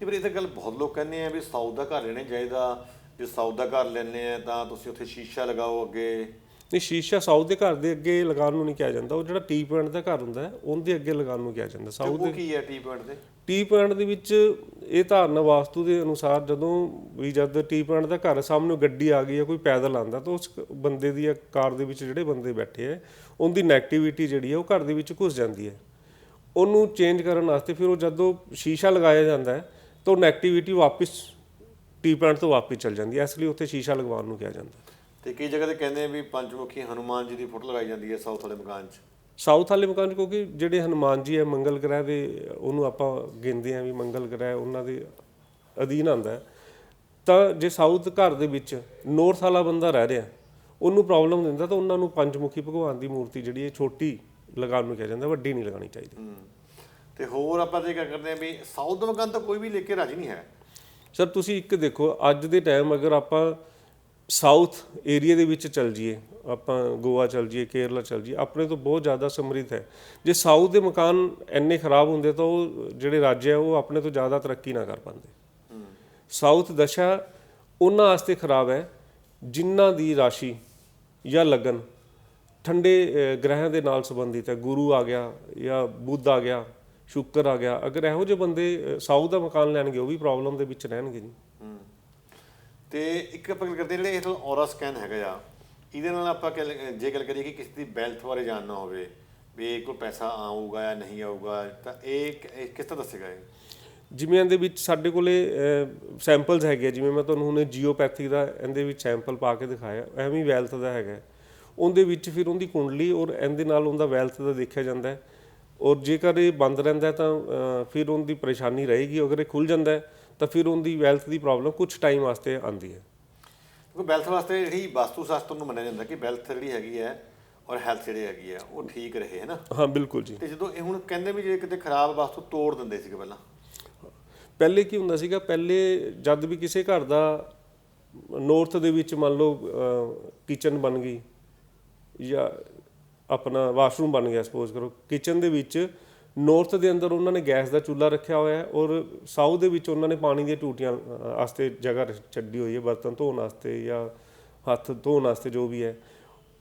ਇਹ ਪਰ ਇਹ ਤਾਂ ਗੱਲ ਬਹੁਤ ਲੋਕ ਕਹਿੰਦੇ ਆ ਵੀ ਸਾਊਥ ਦਾ ਘਰ ਲੈਣੇ ਚਾਹੀਦਾ। ਜੇ ਸਾਊਥ ਦਾ ਘਰ ਲੈਣੇ ਆ, ਤਾਂ ਤੁਸੀਂ ਉੱਥੇ ਸ਼ੀਸ਼ਾ ਲਗਾਓ ਅੱਗੇ। ਨਹੀਂ ਸ਼ੀਸ਼ਾ ਸਾਊਥ ਦੇ ਘਰ ਦੇ ਅੱਗੇ ਲਗਾਉਣ ਨੂੰ ਨਹੀਂ ਕਿਹਾ ਜਾਂਦਾ। ਉਹ ਜਿਹੜਾ ਟੀ ਪੁਆਇੰਟ ਦਾ ਘਰ ਹੁੰਦਾ ਉਹਦੇ ਅੱਗੇ ਲਗਾਉਣ ਨੂੰ ਕਿਹਾ ਜਾਂਦਾ। ਸਾਊਥ ਉਹ ਕੀ ਹੈ ਟੀ ਪੁਆਇੰਟ ਦੇ? ਟੀ ਪੁਆਇੰਟ ਦੇ ਵਿੱਚ ਇਹ ਧਾਰਨਾ ਵਾਸਤੂ ਦੇ ਅਨੁਸਾਰ ਜਦੋਂ ਵੀ ਜਦ ਟੀ ਪੁਆਇੰਟ ਦਾ ਘਰ ਸਾਹਮਣੇ ਗੱਡੀ ਆ ਗਈ ਹੈ ਕੋਈ ਪੈਦਲ ਆਂਦਾ ਤਾਂ ਉਸ ਬੰਦੇ ਦੀ ਜਾਂ ਕਾਰ ਦੇ ਵਿੱਚ ਜਿਹੜੇ ਬੰਦੇ ਬੈਠੇ ਹੈ ਉਹਦੀ ਨੈਗੇਟਿਵਿਟੀ ਜਿਹੜੀ ਹੈ ਉਹ ਘਰ ਦੇ ਵਿੱਚ ਘੁਸ ਜਾਂਦੀ ਹੈ। ਉਹਨੂੰ ਚੇਂਜ ਕਰਨ ਵਾਸਤੇ ਫਿਰ ਉਹ ਜਦੋਂ ਸ਼ੀਸ਼ਾ ਲਗਾਇਆ ਜਾਂਦਾ ਹੈ ਤਾਂ ਉਹ ਨੈਗੇਟਿਵਿਟੀ ਵਾਪਸ ਟੀ ਪੁਆਇੰਟ ਤੋਂ ਵਾਪਸ ਚਲ ਜਾਂਦੀ ਹੈ। ਇਸ ਲਈ ਉੱਥੇ ਸ਼ੀਸ਼ਾ ਲਗਵਾਉਣ ਨੂੰ ਕਿਹਾ ਜਾਂਦਾ ਹੈ। ਤੇ ਕਈ ਜਗ੍ਹਾ ਤੇ ਕਹਿੰਦੇ ਆ ਵੀ ਪੰਚਮੁਖੀ ਹਨੂਮਾਨ ਜੀ ਦੀ ਫੋਟੋ ਲਗਾਈ ਜਾਂਦੀ ਹੈ ਸਾਊਥ ਵਾਲੇ ਮਕਾਨ 'ਚ। ਸਾਊਥ ਵਾਲੇ ਮਕਾਨ 'ਚ ਕਿਉਂਕਿ ਜਿਹੜੇ ਹਨੂਮਾਨ ਜੀ ਹੈ ਮੰਗਲ ਗ੍ਰਹਿ ਦੇ ਉਹਨੂੰ ਆਪਾਂ ਗਿਣਦੇ ਆ ਵੀ ਮੰਗਲ ਗ੍ਰਹਿ ਉਹਨਾਂ ਦੇ ਅਧੀਨ ਆਉਂਦਾ ਹੈ। ਤਾਂ ਜੇ ਸਾਊਥ ਘਰ ਦੇ ਵਿੱਚ ਨੌਰਥ ਵਾਲਾ ਬੰਦਾ ਰਹਿ ਰਿਹਾ ਉਹਨੂੰ ਪ੍ਰੋਬਲਮ ਦਿੰਦਾ ਤਾਂ ਉਹਨਾਂ ਨੂੰ ਪੰਜਮੁਖੀ ਭਗਵਾਨ ਦੀ ਮੂਰਤੀ ਜਿਹੜੀ ਹੈ ਛੋਟੀ ਲਗਾਉਣ ਨੂੰ ਕਿਹਾ ਜਾਂਦਾ ਵੱਡੀ ਨਹੀਂ ਲਗਾਉਣੀ ਚਾਹੀਦੀ। ਤੇ ਹੋਰ ਆਪਾਂ ਤੇ ਕੀ ਕਰਦੇ ਆ ਵੀ ਸਾਊਥ ਦਾ ਮਕਾਨ ਤਾਂ ਕੋਈ ਵੀ ਲੈ ਕੇ ਰਾਜੀ ਨਹੀਂ ਹੈ। ਸਰ ਤੁਸੀਂ ਇੱਕ ਦੇਖੋ ਅੱਜ ਦੇ ਟਾਈਮ ਅਗਰ ਆਪਾਂ ਸਾਊਥ ਏਰੀਆ ਦੇ ਵਿੱਚ ਚੱਲ ਜਾਈਏ, ਆਪਾਂ ਗੋਆ ਚੱਲ ਜਾਈਏ, ਕੇਰਲਾ ਚੱਲ ਜਾਈਏ, ਆਪਣੇ ਤੋਂ ਬਹੁਤ ਜ਼ਿਆਦਾ ਸਮਰਿੱਧ ਹੈ। ਜੇ ਸਾਊਥ ਦੇ ਮਕਾਨ ਇੰਨੇ ਖਰਾਬ ਹੁੰਦੇ ਤਾਂ ਉਹ ਜਿਹੜੇ ਰਾਜ ਹੈ ਉਹ ਆਪਣੇ ਤੋਂ ਜ਼ਿਆਦਾ ਤਰੱਕੀ ਨਾ ਕਰ ਪਾਉਂਦੇ। ਸਾਊਥ ਦਸ਼ਾ ਉਹਨਾਂ ਵਾਸਤੇ ਖਰਾਬ ਹੈ ਜਿਨ੍ਹਾਂ ਦੀ ਰਾਸ਼ੀ ਜਾਂ ਲਗਨ ਠੰਡੇ ਗ੍ਰਹਿਆਂ ਦੇ ਨਾਲ ਸੰਬੰਧਿਤ ਹੈ। ਗੁਰੂ ਆ ਗਿਆ ਜਾਂ ਬੁੱਧ ਆ ਗਿਆ, ਸ਼ੁੱਕਰ ਆ ਗਿਆ, ਅਗਰ ਇਹੋ ਜਿਹੇ ਬੰਦੇ ਸਾਊਥ ਦਾ ਮਕਾਨ ਲੈਣਗੇ, ਉਹ ਵੀ ਪ੍ਰੋਬਲਮ ਦੇ ਵਿੱਚ ਰਹਿਣਗੇ ਜੀ। ਤੇ ਇੱਕ ਆਪਾਂ ਗੱਲ ਕਰਦੇ ਹਾਂ, ਜਿਹੜੇ ਇਹ ਔਰਾ ਸਕੈਨ ਹੈਗਾ ਆ ਇਹਦੇ ਨਾਲ ਆਪਾਂ ਜੇ ਗੱਲ ਕਰੀਏ ਕਿ ਕਿਸੇ ਦੀ ਵੈਲਥ ਬਾਰੇ ਜਾਣਨਾ ਹੋਵੇ ਵੀ ਇਹ ਕੋਈ ਪੈਸਾ ਆਊਗਾ ਜਾਂ ਨਹੀਂ ਆਊਗਾ ਤਾਂ ਇਹ ਕਿਸ ਤਰ੍ਹਾਂ ਦੱਸੇਗਾ ਇਹ? ਜਿਵੇਂ ਇਹਦੇ ਵਿੱਚ ਸਾਡੇ ਕੋਲੇ ਸੈਂਪਲਸ ਹੈਗੇ ਆ, ਜਿਵੇਂ ਮੈਂ ਤੁਹਾਨੂੰ ਹੁਣੇ ਜੀਓਪੈਥੀ ਦਾ ਇਹਦੇ ਵਿੱਚ ਸੈਂਪਲ ਪਾ ਕੇ ਦਿਖਾਇਆ ਐਵੇਂ ਵੈਲਥ ਦਾ ਹੈਗਾ। ਉਹਦੇ ਵਿੱਚ ਫਿਰ ਉਹਦੀ ਕੁੰਡਲੀ ਔਰ ਇਹਦੇ ਨਾਲ ਉਹਦਾ ਵੈਲਥ ਦਾ ਦੇਖਿਆ ਜਾਂਦਾ ਹੈ। ਔਰ ਜੇਕਰ ਇਹ ਬੰਦ ਰਹਿੰਦਾ ਤਾਂ ਫਿਰ ਉਹਦੀ ਪਰੇਸ਼ਾਨੀ ਰਹੇਗੀ ਅਗਰ ਇਹ ਖੁੱਲ ਜਾਂਦਾ ਹੈ ਤਾਂ ਫਿਰ ਉਹਦੀ ਵੈਲਥ ਦੀ ਪ੍ਰੋਬਲਮ ਕੁਝ ਟਾਈਮ ਵਾਸਤੇ ਆਉਂਦੀ ਹੈ। ਕਿਉਂਕਿ ਵੈਲਥ ਵਾਸਤੇ ਜਿਹੜੀ ਵਾਸਤੂ ਸ਼ਾਸਤਰ ਨੂੰ ਮੰਨਿਆ ਜਾਂਦਾ ਕਿ ਵੈਲਥ ਜਿਹੜੀ ਹੈਗੀ ਹੈ ਔਰ ਹੈਲਥ ਜਿਹੜੀ ਹੈਗੀ ਹੈ ਉਹ ਠੀਕ ਰਹੇ ਹੈ ਨਾ? ਹਾਂ ਬਿਲਕੁਲ ਜੀ। ਤੇ ਜਦੋਂ ਇਹ ਹੁਣ ਕਹਿੰਦੇ ਵੀ ਜੇ ਕਿਤੇ ਖਰਾਬ ਵਾਸਤੂ ਤੋੜ ਦਿੰਦੇ ਸੀਗੇ ਪਹਿਲਾਂ। ਪਹਿਲੇ ਕੀ ਹੁੰਦਾ ਸੀਗਾ ਪਹਿਲੇ ਜਦ ਵੀ ਕਿਸੇ ਘਰ ਦਾ ਨਾਰਥ ਦੇ ਵਿੱਚ ਮੰਨ ਲਓ ਕਿਚਨ ਬਣ ਗਈ ਜਾਂ ਆਪਣਾ ਵਾਸ਼ਰੂਮ ਬਣ ਗਿਆ ਸਪੋਜ਼ ਕਰੋ ਕਿਚਨ ਦੇ ਵਿੱਚ ਨਾਰਥ ਦੇ ਅੰਦਰ ਉਹਨਾਂ ਨੇ ਗੈਸ ਦਾ ਚੁੱਲ੍ਹਾ ਰੱਖਿਆ ਹੋਇਆ ਹੈ ਔਰ ਸਾਊਥ ਦੇ ਵਿੱਚ ਉਹਨਾਂ ਨੇ ਪਾਣੀ ਦੀਆਂ ਟੂਟੀਆਂ ਵਾਸਤੇ ਜਗ੍ਹਾ ਛੱਡੀ ਹੋਈ ਹੈ, ਬਰਤਨ ਧੋਣ ਵਾਸਤੇ ਜਾਂ ਹੱਥ ਧੋਣ ਵਾਸਤੇ ਜੋ ਵੀ ਹੈ।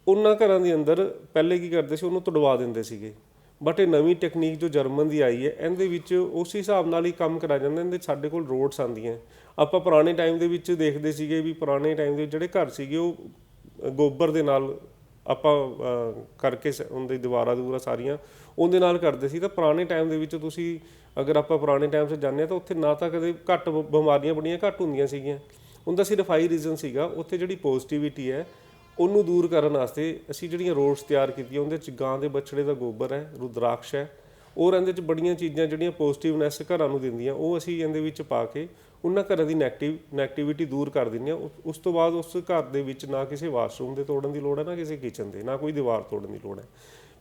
ਉਹਨਾਂ ਘਰਾਂ ਦੇ ਅੰਦਰ ਪਹਿਲੇ ਕੀ ਕਰਦੇ ਸੀ, ਉਹਨੂੰ ਤੁੜਵਾ ਦਿੰਦੇ ਸੀਗੇ। ਬਟ ਇਹ ਨਵੀਂ ਟੈਕਨੀਕ ਜੋ ਜਰਮਨ ਦੀ ਆਈ ਹੈ, ਇਹਦੇ ਵਿੱਚ ਉਸ ਹਿਸਾਬ ਨਾਲ ਹੀ ਕੰਮ ਕਰਾ ਜਾਂਦਾ, ਇਹਦੇ ਸਾਡੇ ਕੋਲ ਰੋਡਸ ਆਉਂਦੀਆਂ ਆਪਾਂ ਪੁਰਾਣੇ ਟਾਈਮ ਦੇ ਵਿੱਚ ਦੇਖਦੇ ਸੀਗੇ ਵੀ ਪੁਰਾਣੇ ਟਾਈਮ ਦੇ ਜਿਹੜੇ ਘਰ ਸੀਗੇ, ਉਹ ਗੋਬਰ ਦੇ ਨਾਲ ਆਪਾਂ ਕਰਕੇ ਸ- ਉਹਦੀ ਦੀਵਾਰਾਂ ਦੂਰਾ ਸਾਰੀਆਂ, ਉਹਦੇ ਨਾਲ ਕਰਦੇ ਸੀ। ਤਾਂ ਪੁਰਾਣੇ ਟਾਈਮ ਦੇ ਵਿੱਚ ਤੁਸੀਂ ਅਗਰ ਆਪਾਂ ਪੁਰਾਣੇ ਟਾਈਮ 'ਚ ਜਾਂਦੇ ਹਾਂ, ਤਾਂ ਉੱਥੇ ਨਾ ਤਾਂ ਕਦੇ ਘੱਟ ਬ- ਬਿਮਾਰੀਆਂ ਬੜੀਆਂ ਘੱਟ ਹੁੰਦੀਆਂ ਸੀਗੀਆਂ। ਉਹਦਾ ਸਿਰਫ ਆਈ ਰੀਜ਼ਨ ਸੀਗਾ, ਉੱਥੇ ਜਿਹੜੀ ਪੋਜ਼ਿਟਿਵਿਟੀ ਹੈ, ਉਹਨੂੰ ਦੂਰ ਕਰਨ ਵਾਸਤੇ ਅਸੀਂ ਜਿਹੜੀਆਂ ਰੋਡਸ ਤਿਆਰ ਕੀਤੀਆਂ, ਉਹਦੇ 'ਚ ਗਾਂ ਦੇ ਬਛੜੇ ਦਾ ਗੋਬਰ ਹੈ, ਰੁਦਰਾਕਸ਼ ਹੈ ਔਰ ਇਹਦੇ 'ਚ ਬੜੀਆਂ ਚੀਜ਼ਾਂ ਜਿਹੜੀਆਂ ਪੋਜ਼ਿਟਿਵਨੈਸ ਘਰਾਂ ਨੂੰ ਦਿੰਦੀਆਂ, ਉਹ ਅਸੀਂ ਇਹਦੇ ਵਿੱਚ ਪਾ ਕੇ ਉਹਨਾਂ ਘਰਾਂ ਦੀ ਨੈਗੇਟਿਵ ਨੈਗੇਟਿਵਿਟੀ ਦੂਰ ਕਰ ਦਿੰਦੇ ਹਾਂ। ਉਸ- ਤੋਂ ਬਾਅਦ ਉਸ ਘਰ ਦੇ ਵਿੱਚ ਨਾ ਕਿਸੇ ਵਾਸ਼ਰੂਮ ਦੇ ਤੋੜਨ ਦੀ ਲੋੜ ਹੈ, ਨਾ ਕਿਸੇ ਕਿਚਨ ਦੇ, ਨਾ ਕੋਈ ਦੀਵਾਰ ਤੋੜਨ ਦੀ ਲੋੜ ਹੈ।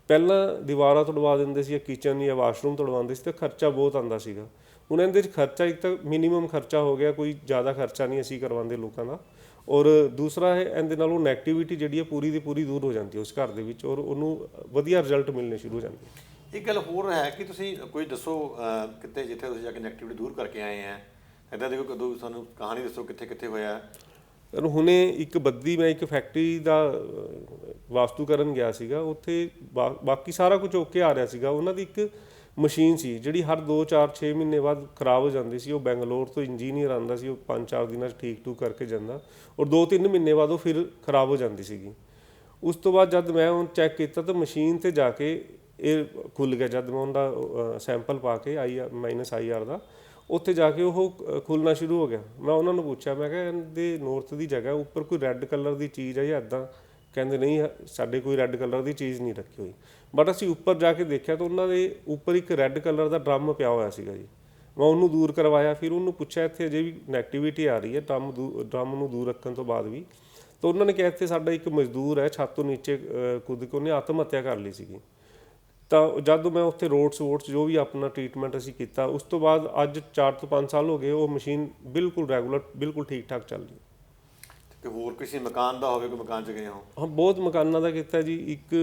ਪਹਿਲਾਂ ਦੀਵਾਰਾਂ ਤੋੜਵਾ ਦਿੰਦੇ ਸੀ ਜਾਂ ਕਿਚਨ ਜਾਂ ਵਾਸ਼ਰੂਮ ਤੋੜਵਾਉਂਦੇ ਸੀ ਤਾਂ ਖਰਚਾ ਬਹੁਤ ਆਉਂਦਾ ਸੀਗਾ। ਹੁਣ ਇਹਦੇ 'ਚ ਖਰਚਾ ਇੱਕ ਤਾਂ ਮਿਨੀਮਮ ਖਰਚਾ ਹੋ ਗਿਆ, ਕੋਈ ਜ਼ਿਆਦਾ ਖਰਚਾ ਨਹੀਂ ਅਸੀਂ ਕਰਵਾਉਂਦੇ ਲੋਕਾਂ ਦਾ। ਔਰ ਦੂਸਰਾ ਹੈ ਇਹਦੇ ਨਾਲ ਉਹ ਨੈਗੇਟਿਵਿਟੀ ਜਿਹੜੀ ਹੈ ਪੂਰੀ ਦੀ ਪੂਰੀ ਦੂਰ ਹੋ ਜਾਂਦੀ ਹੈ ਉਸ ਘਰ ਦੇ ਵਿੱਚ ਔਰ ਉਹਨੂੰ ਵਧੀਆ ਰਿਜ਼ਲਟ ਮਿਲਣੇ ਸ਼ੁਰੂ ਹੋ ਜਾਂਦੇ ਇੱਕ ਗੱਲ ਹੋਰ ਹੈ ਕਿ ਤੁਸੀਂ ਕੋਈ ਦੱਸੋ ਕਿਤੇ ਜਿੱਥੇ ਤੁਸੀਂ ਜਾ ਕੇ ਨੈਗੇਟਿਵਿਟੀ ਦੂਰ ਕਰਕੇ ਆਏ ਆ? ਇਦਾਂ ਦੀ ਕੋਈ ਕਦੋਂ ਸਾਨੂੰ ਕਹਾਣੀ ਦੱਸੋ ਕਿੱਥੇ ਕਿੱਥੇ ਹੋਇਆ? ਯਾਰ ਹੁਣੇ ਇੱਕ ਬੱਦੀ ਮੈਂ ਇੱਕ ਫੈਕਟਰੀ ਦਾ ਵਾਸਤੂ ਕਰਨ ਗਿਆ ਸੀਗਾ। ਉੱਥੇ ਬਾ- ਬਾਕੀ ਸਾਰਾ ਕੁਝ ਓਕੇ ਆ ਰਿਹਾ ਸੀਗਾ। ਉਹਨਾਂ ਦੀ ਇੱਕ ਮਸ਼ੀਨ ਸੀ, ਜਿਹੜੀ ਹਰ 2 4 6 ਮਹੀਨੇ ਬਾਅਦ ਖਰਾਬ ਹੋ ਜਾਂਦੀ ਸੀ। ਉਹ ਬੈਂਗਲੌਰ ਤੋਂ ਇੰਜੀਨੀਅਰ ਆਂਦਾ ਸੀ, ਉਹ 5-4 ਦਿਨਾਂ 'ਚ ਠੀਕ ਠੂਕ ਕਰਕੇ ਜਾਂਦਾ। ਔਰ 2-3 ਮਹੀਨੇ ਬਾਅਦ ਉਹ ਫਿਰ ਖਰਾਬ ਹੋ ਜਾਂਦੀ ਸੀਗੀ। ਉਸ ਤੋਂ ਬਾਅਦ ਜਦ ਮੈਂ ਉਹ ਚੈੱਕ ਕੀਤਾ ਤਾਂ ਮਸ਼ੀਨ ਤੇ ਜਾ ਕੇ ਇਹ ਖੁੱਲ ਗਿਆ ਜਦ ਮੈਂ ਉਹਦਾ ਸੈਂਪਲ ਪਾ ਕੇ ਆਈ ਮਾਈਨਸ ਆਈਆਰ ਦਾ ਉੱਥੇ ਜਾ ਕੇ ਉਹ ਅ, ਖੁੱਲਣਾ ਸ਼ੁਰੂ ਹੋ ਗਿਆ। ਮੈਂ ਉਹਨਾਂ ਨੂੰ ਪੁੱਛਿਆ ਮੈਂ ਕਿਹਾ ਇਹਦੇ ਨੋਰਥ ਦੀ ਜਗ੍ਹਾ ਉੱਪਰ ਕੋਈ ਰੈੱਡ ਕਲਰ ਦੀ ਚੀਜ਼ ਹੈ ਜਾਂ ਇਦਾਂ ਕਹਿੰਦੇ ਨਹੀਂ ਸਾਡੇ ਕੋਈ ਰੈੱਡ ਕਲਰ ਦੀ ਚੀਜ਼ ਨਹੀਂ ਰੱਖੀ ਹੋਈ। ਬਟ ਅਸੀਂ ਉੱਪਰ ਜਾ ਕੇ ਦੇਖਿਆ ਤਾਂ ਉਹਨਾਂ ਦੇ ਉੱਪਰ ਇੱਕ ਰੈੱਡ ਕਲਰ ਦਾ ਡਰਮ ਪਿਆ ਹੋਇਆ ਸੀਗਾ ਜੀ। ਮੈਂ ਉਹਨੂੰ ਦੂਰ ਕਰਵਾਇਆ ਫਿਰ ਉਹਨੂੰ ਪੁੱਛਿਆ ਇੱਥੇ ਅਜੇ ਵੀ ਨੈਗੇਟਿਵਿਟੀ ਆ ਰਹੀ ਹੈ ਡਰਮ ਡਰਮ ਨੂੰ ਦੂਰ ਰੱਖਣ ਤੋਂ ਬਾਅਦ ਵੀ। ਤਾਂ ਉਹਨਾਂ ਨੇ ਕਿਹਾ ਇੱਥੇ ਸਾਡਾ ਇੱਕ ਮਜ਼ਦੂਰ ਹੈ ਛੱਤ ਤੋਂ ਨੀਚੇ ਕੁੱਦ ਕੇ ਉਹਨੇ ਆਤਮ ਹੱਤਿਆ ਕਰ ਲਈ ਸੀਗੀ। ਤਾਂ ਜਦ ਮੈਂ ਉੱਥੇ ਰੋਡਸ ਵੋਟਸ ਜੋ ਵੀ ਆਪਣਾ ਟ੍ਰੀਟਮੈਂਟ ਅਸੀਂ ਕੀਤਾ ਉਸ ਤੋਂ ਬਾਅਦ ਅੱਜ 4 ਤੋਂ 5 ਸਾਲ ਹੋ ਗਏ ਉਹ ਮਸ਼ੀਨ ਬਿਲਕੁਲ ਰੈਗੂਲਰ ਬਿਲਕੁਲ ਠੀਕ ਠਾਕ ਚੱਲ ਰਹੀ ਹੈ। ਕਿ ਹੋਰ ਕਿਸੇ ਮਕਾਨ ਦਾ ਹੋਵੇ ਕੋਈ ਮਕਾਨ ਚ ਗਏ ਹੋ? ਹਾਂ ਬਹੁਤ ਮਕਾਨਾਂ ਦਾ ਕੀਤਾ ਜੀ। ਇੱਕ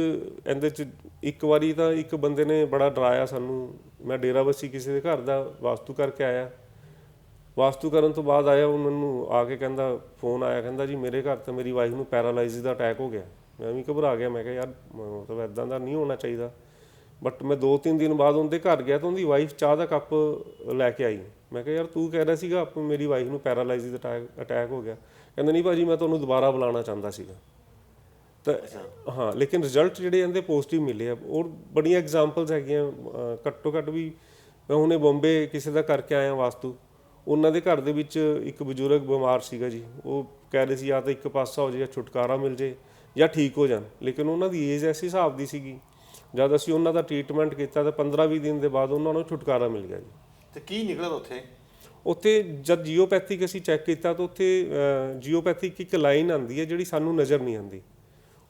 ਇਹਦੇ ਚ ਇੱਕ ਵਾਰੀ ਤਾਂ ਇੱਕ ਬੰਦੇ ਨੇ ਬੜਾ ਡਰਾਇਆ ਸਾਨੂੰ। ਮੈਂ ਡੇਰਾਬੱਸੀ ਕਿਸੇ ਦੇ ਘਰ ਦਾ ਵਾਸਤੂ ਕਰਕੇ ਆਇਆ। ਵਾਸਤੂ ਕਰਨ ਤੋਂ ਬਾਅਦ ਆਇਆ ਉਹਨਾਂ ਨੂੰ ਆ ਕੇ ਕਹਿੰਦਾ ਫੋਨ ਆਇਆ ਕਹਿੰਦਾ ਜੀ ਮੇਰੇ ਘਰ ਤੇ ਮੇਰੀ ਵਾਈਫ ਨੂੰ ਪੈਰਾਲਾਈਸਿਸ ਦਾ ਅਟੈਕ ਹੋ ਗਿਆ। ਮੈਂ ਵੀ ਘਬਰਾ ਗਿਆ ਮੈਂ ਕਿਹਾ ਯਾਰ ਮਤਲਬ ਇਦਾਂ ਦਾ ਨਹੀਂ ਹੋਣਾ ਚਾਹੀਦਾ। ਬਟ ਮੈਂ 2-3 ਦਿਨ ਬਾਅਦ ਉਹਦੇ ਘਰ ਗਿਆ ਤਾਂ ਉਹਦੀ ਵਾਈਫ ਚਾਹ ਦਾ ਕੱਪ ਲੈ ਕੇ ਆਈ। ਮੈਂ ਕਿਹਾ ਯਾਰ ਤੂੰ ਕਹਿ ਰਿਹਾ ਸੀਗਾ ਆਪ ਮੇਰੀ ਵਾਈਫ ਨੂੰ ਪੈਰਾਲਾਈਸਿਸ ਦਾ ਅਟੈਕ ਹੋ ਗਿਆ। ਕਹਿੰਦਾ ਨਹੀਂ ਭਾਜੀ ਮੈਂ ਤੁਹਾਨੂੰ ਦੁਬਾਰਾ ਬੁਲਾਉਣਾ ਚਾਹੁੰਦਾ ਸੀਗਾ। ਤਾਂ ਹਾਂ ਲੇਕਿਨ ਰਿਜ਼ਲਟ ਜਿਹੜੇ ਇਹਦੇ ਪੋਜ਼ਿਟਿਵ ਮਿਲੇ ਆ। ਔਰ ਬੜੀਆਂ ਐਗਜ਼ਾਮਪਲਸ ਹੈਗੀਆਂ ਘੱਟੋ ਘੱਟ ਵੀ ਮੈਂ ਹੁਣੇ ਬੰਬੇ ਕਿਸੇ ਦਾ ਕਰਕੇ ਆਇਆ ਵਾਸਤੂ। ਉਹਨਾਂ ਦੇ ਘਰ ਦੇ ਵਿੱਚ ਇੱਕ ਬਜ਼ੁਰਗ ਬਿਮਾਰ ਸੀਗਾ ਜੀ। ਉਹ ਕਹਿ ਰਹੇ ਸੀ ਜਾਂ ਤਾਂ ਇੱਕ ਪਾਸਾ ਹੋ ਜਾਏ ਜਾਂ ਛੁਟਕਾਰਾ ਮਿਲ ਜੇ ਜਾਂ ਠੀਕ ਹੋ ਜਾਣ। ਲੇਕਿਨ ਉਹਨਾਂ ਦੀ ਏਜ ਐਸੀ ਹਿਸਾਬ ਦੀ ਸੀਗੀ ਜਦ ਅਸੀਂ ਉਹਨਾਂ ਦਾ ਟ੍ਰੀਟਮੈਂਟ ਕੀਤਾ ਤਾਂ 15-20 ਦਿਨ ਦੇ ਬਾਅਦ ਉਹਨਾਂ ਨੂੰ ਛੁਟਕਾਰਾ ਮਿਲ ਗਿਆ ਜੀ। ਤੇ ਕੀ ਨਿਕਲਿਆ ਉੱਥੇ? ਉੱਥੇ ਜਦ ਜੀਓਪੈਥਿਕ ਅਸੀਂ ਚੈੱਕ ਕੀਤਾ ਤਾਂ ਉੱਥੇ ਜੀਓਪੈਥਿਕ ਇੱਕ ਲਾਈਨ ਆਂਦੀ ਹੈ ਜਿਹੜੀ ਸਾਨੂੰ ਨਜ਼ਰ ਨਹੀਂ ਆਂਦੀ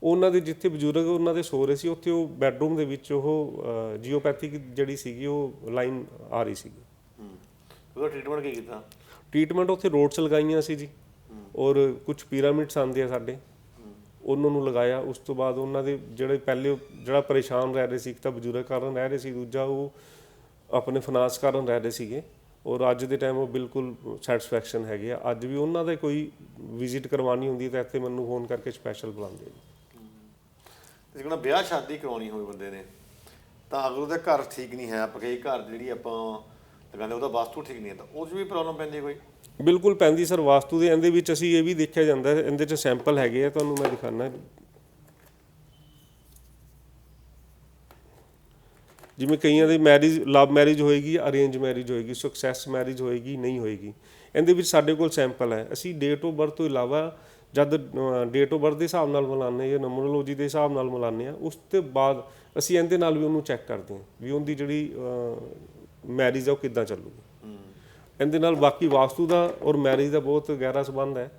ਉਹਨਾਂ ਦੇ ਜਿੱਥੇ ਬਜ਼ੁਰਗ ਉਹਨਾਂ ਦੇ ਸੋ ਰਹੇ ਸੀ ਉੱਥੇ ਉਹ ਬੈੱਡਰੂਮ ਦੇ ਵਿੱਚ ਉਹ ਜੀਓਪੈਥਿਕ ਜਿਹੜੀ ਸੀਗੀ ਉਹ ਲਾਈਨ ਆ ਰਹੀ ਸੀਗੀ। ਉਹਦਾ ਟ੍ਰੀਟਮੈਂਟ ਕੀ ਕੀਤਾ? ਟ੍ਰੀਟਮੈਂਟ ਉੱਥੇ ਰੋਡਸ ਲਗਾਈਆਂ ਸੀ ਜੀ। ਔਰ ਕੁਝ ਪਿਰਾਮਿਡਸ ਆਉਂਦੇ ਆ ਸਾਡੇ। ਉਹਨਾਂ ਨੂੰ ਲਗਾਇਆ। ਉਸ ਤੋਂ ਬਾਅਦ ਉਹਨਾਂ ਦੇ ਜਿਹੜੇ ਪਹਿਲੇ ਜਿਹੜਾ ਪਰੇਸ਼ਾਨ ਰਹਿ ਰਹੇ ਸੀ, ਇੱਕ ਤਾਂ ਬਜ਼ੁਰਗ ਕਾਰਨ ਰਹਿ ਰਹੇ ਸੀ, ਦੂਜਾ ਉਹ ਆਪਣੇ ਫਾਈਨਾਂਸ ਕਾਰਨ ਰਹਿ ਰਹੇ ਸੀਗੇ। ਔਰ ਅੱਜ ਦੇ ਟਾਈਮ ਉਹ ਬਿਲਕੁਲ ਸੈਟੀਸਫੈਕਸ਼ਨ ਹੈਗੇ ਆ। ਅੱਜ ਵੀ ਉਹਨਾਂ ਦੇ ਕੋਈ ਵਿਜ਼ਿਟ ਕਰਵਾਉਣੀ ਹੁੰਦੀ ਤਾਂ ਇੱਥੇ ਮੈਨੂੰ ਫੋਨ ਕਰਕੇ ਸਪੈਸ਼ਲ ਬੁਲਾਉਂਦੇ ਆ ਤੇ ਜਿਹੜਾ ਵਿਆਹ ਸ਼ਾਦੀ ਕਰਾਉਣੀ ਹੋਵੇ ਬੰਦੇ ਨੇ, ਤਾਂ ਅਗਰ ਉਹਦਾ ਘਰ ਠੀਕ ਨਹੀਂ ਹੈ। ਆਪਾਂ ਕਹੇ ਘਰ ਜਿਹੜੀ ਆਪਾਂ ਲਗਾਉਂਦੇ ਉਹਦਾ ਵਾਸਤੂ ਠੀਕ ਨਹੀਂ ਹੈ, ਤਾਂ ਉਹ 'ਚ ਵੀ ਪ੍ਰੋਬਲਮ ਪੈਂਦੀ ਕੋਈ? ਬਿਲਕੁਲ ਪੈਂਦੀ ਸਰ, ਵਾਸਤੂ ਦੇ ਇਹਦੇ ਵਿੱਚ ਅਸੀਂ ਇਹ ਵੀ ਦੇਖਿਆ ਜਾਂਦਾ ਹੈ, ਇਹਦੇ ਚ ਸੈਂਪਲ ਹੈਗੇ ਆ, ਤੁਹਾਨੂੰ ਮੈਂ ਦਿਖਾਣਾ ਜਿਵੇਂ ਕਈਆਂ ਦੀ ਮੈਰਿਜ ਲਵ ਮੈਰਿਜ ਹੋਏਗੀ ਅਰੇਂਜ ਮੈਰਿਜ ਹੋਏਗੀ ਸਕਸੈਸ ਮੈਰਿਜ ਹੋਏਗੀ, ਨਹੀਂ ਹੋਏਗੀ। ਇਹਦੇ ਵਿੱਚ ਸਾਡੇ ਕੋਲ ਸੈਂਪਲ ਹੈ। ਅਸੀਂ ਡੇਟ ਆਫ ਬਰਥ ਤੋਂ ਇਲਾਵਾ ਜਦ ਡੇਟ ਆਫ ਬਰਥ ਦੇ ਹਿਸਾਬ ਨਾਲ ਮਿਲਾਉਂਦੇ ਜਾਂ ਨੰਬਰੋਲੋਜੀ ਦੇ ਹਿਸਾਬ ਨਾਲ ਮਿਲਾਉਂਦੇ ਆ ਉਸ ਤੋਂ ਬਾਅਦ ਅਸੀਂ ਇਹਦੇ ਨਾਲ ਵੀ ਉਹਨੂੰ ਚੈੱਕ ਕਰਦੇ ਹਾਂ, ਵੀ ਉਹਦੀ ਜਿਹੜੀ ਮੈਰਿਜ ਆ ਉਹ ਕਿੱਦਾਂ ਚੱਲੂਗੀ? ਇਹਦੇ ਨਾਲ ਬਾਕੀ ਵਾਸਤੂ ਦਾ ਔਰ ਮੈਰਿਜ ਦਾ ਬਹੁਤ ਗਹਿਰਾ ਸੰਬੰਧ ਹੈ।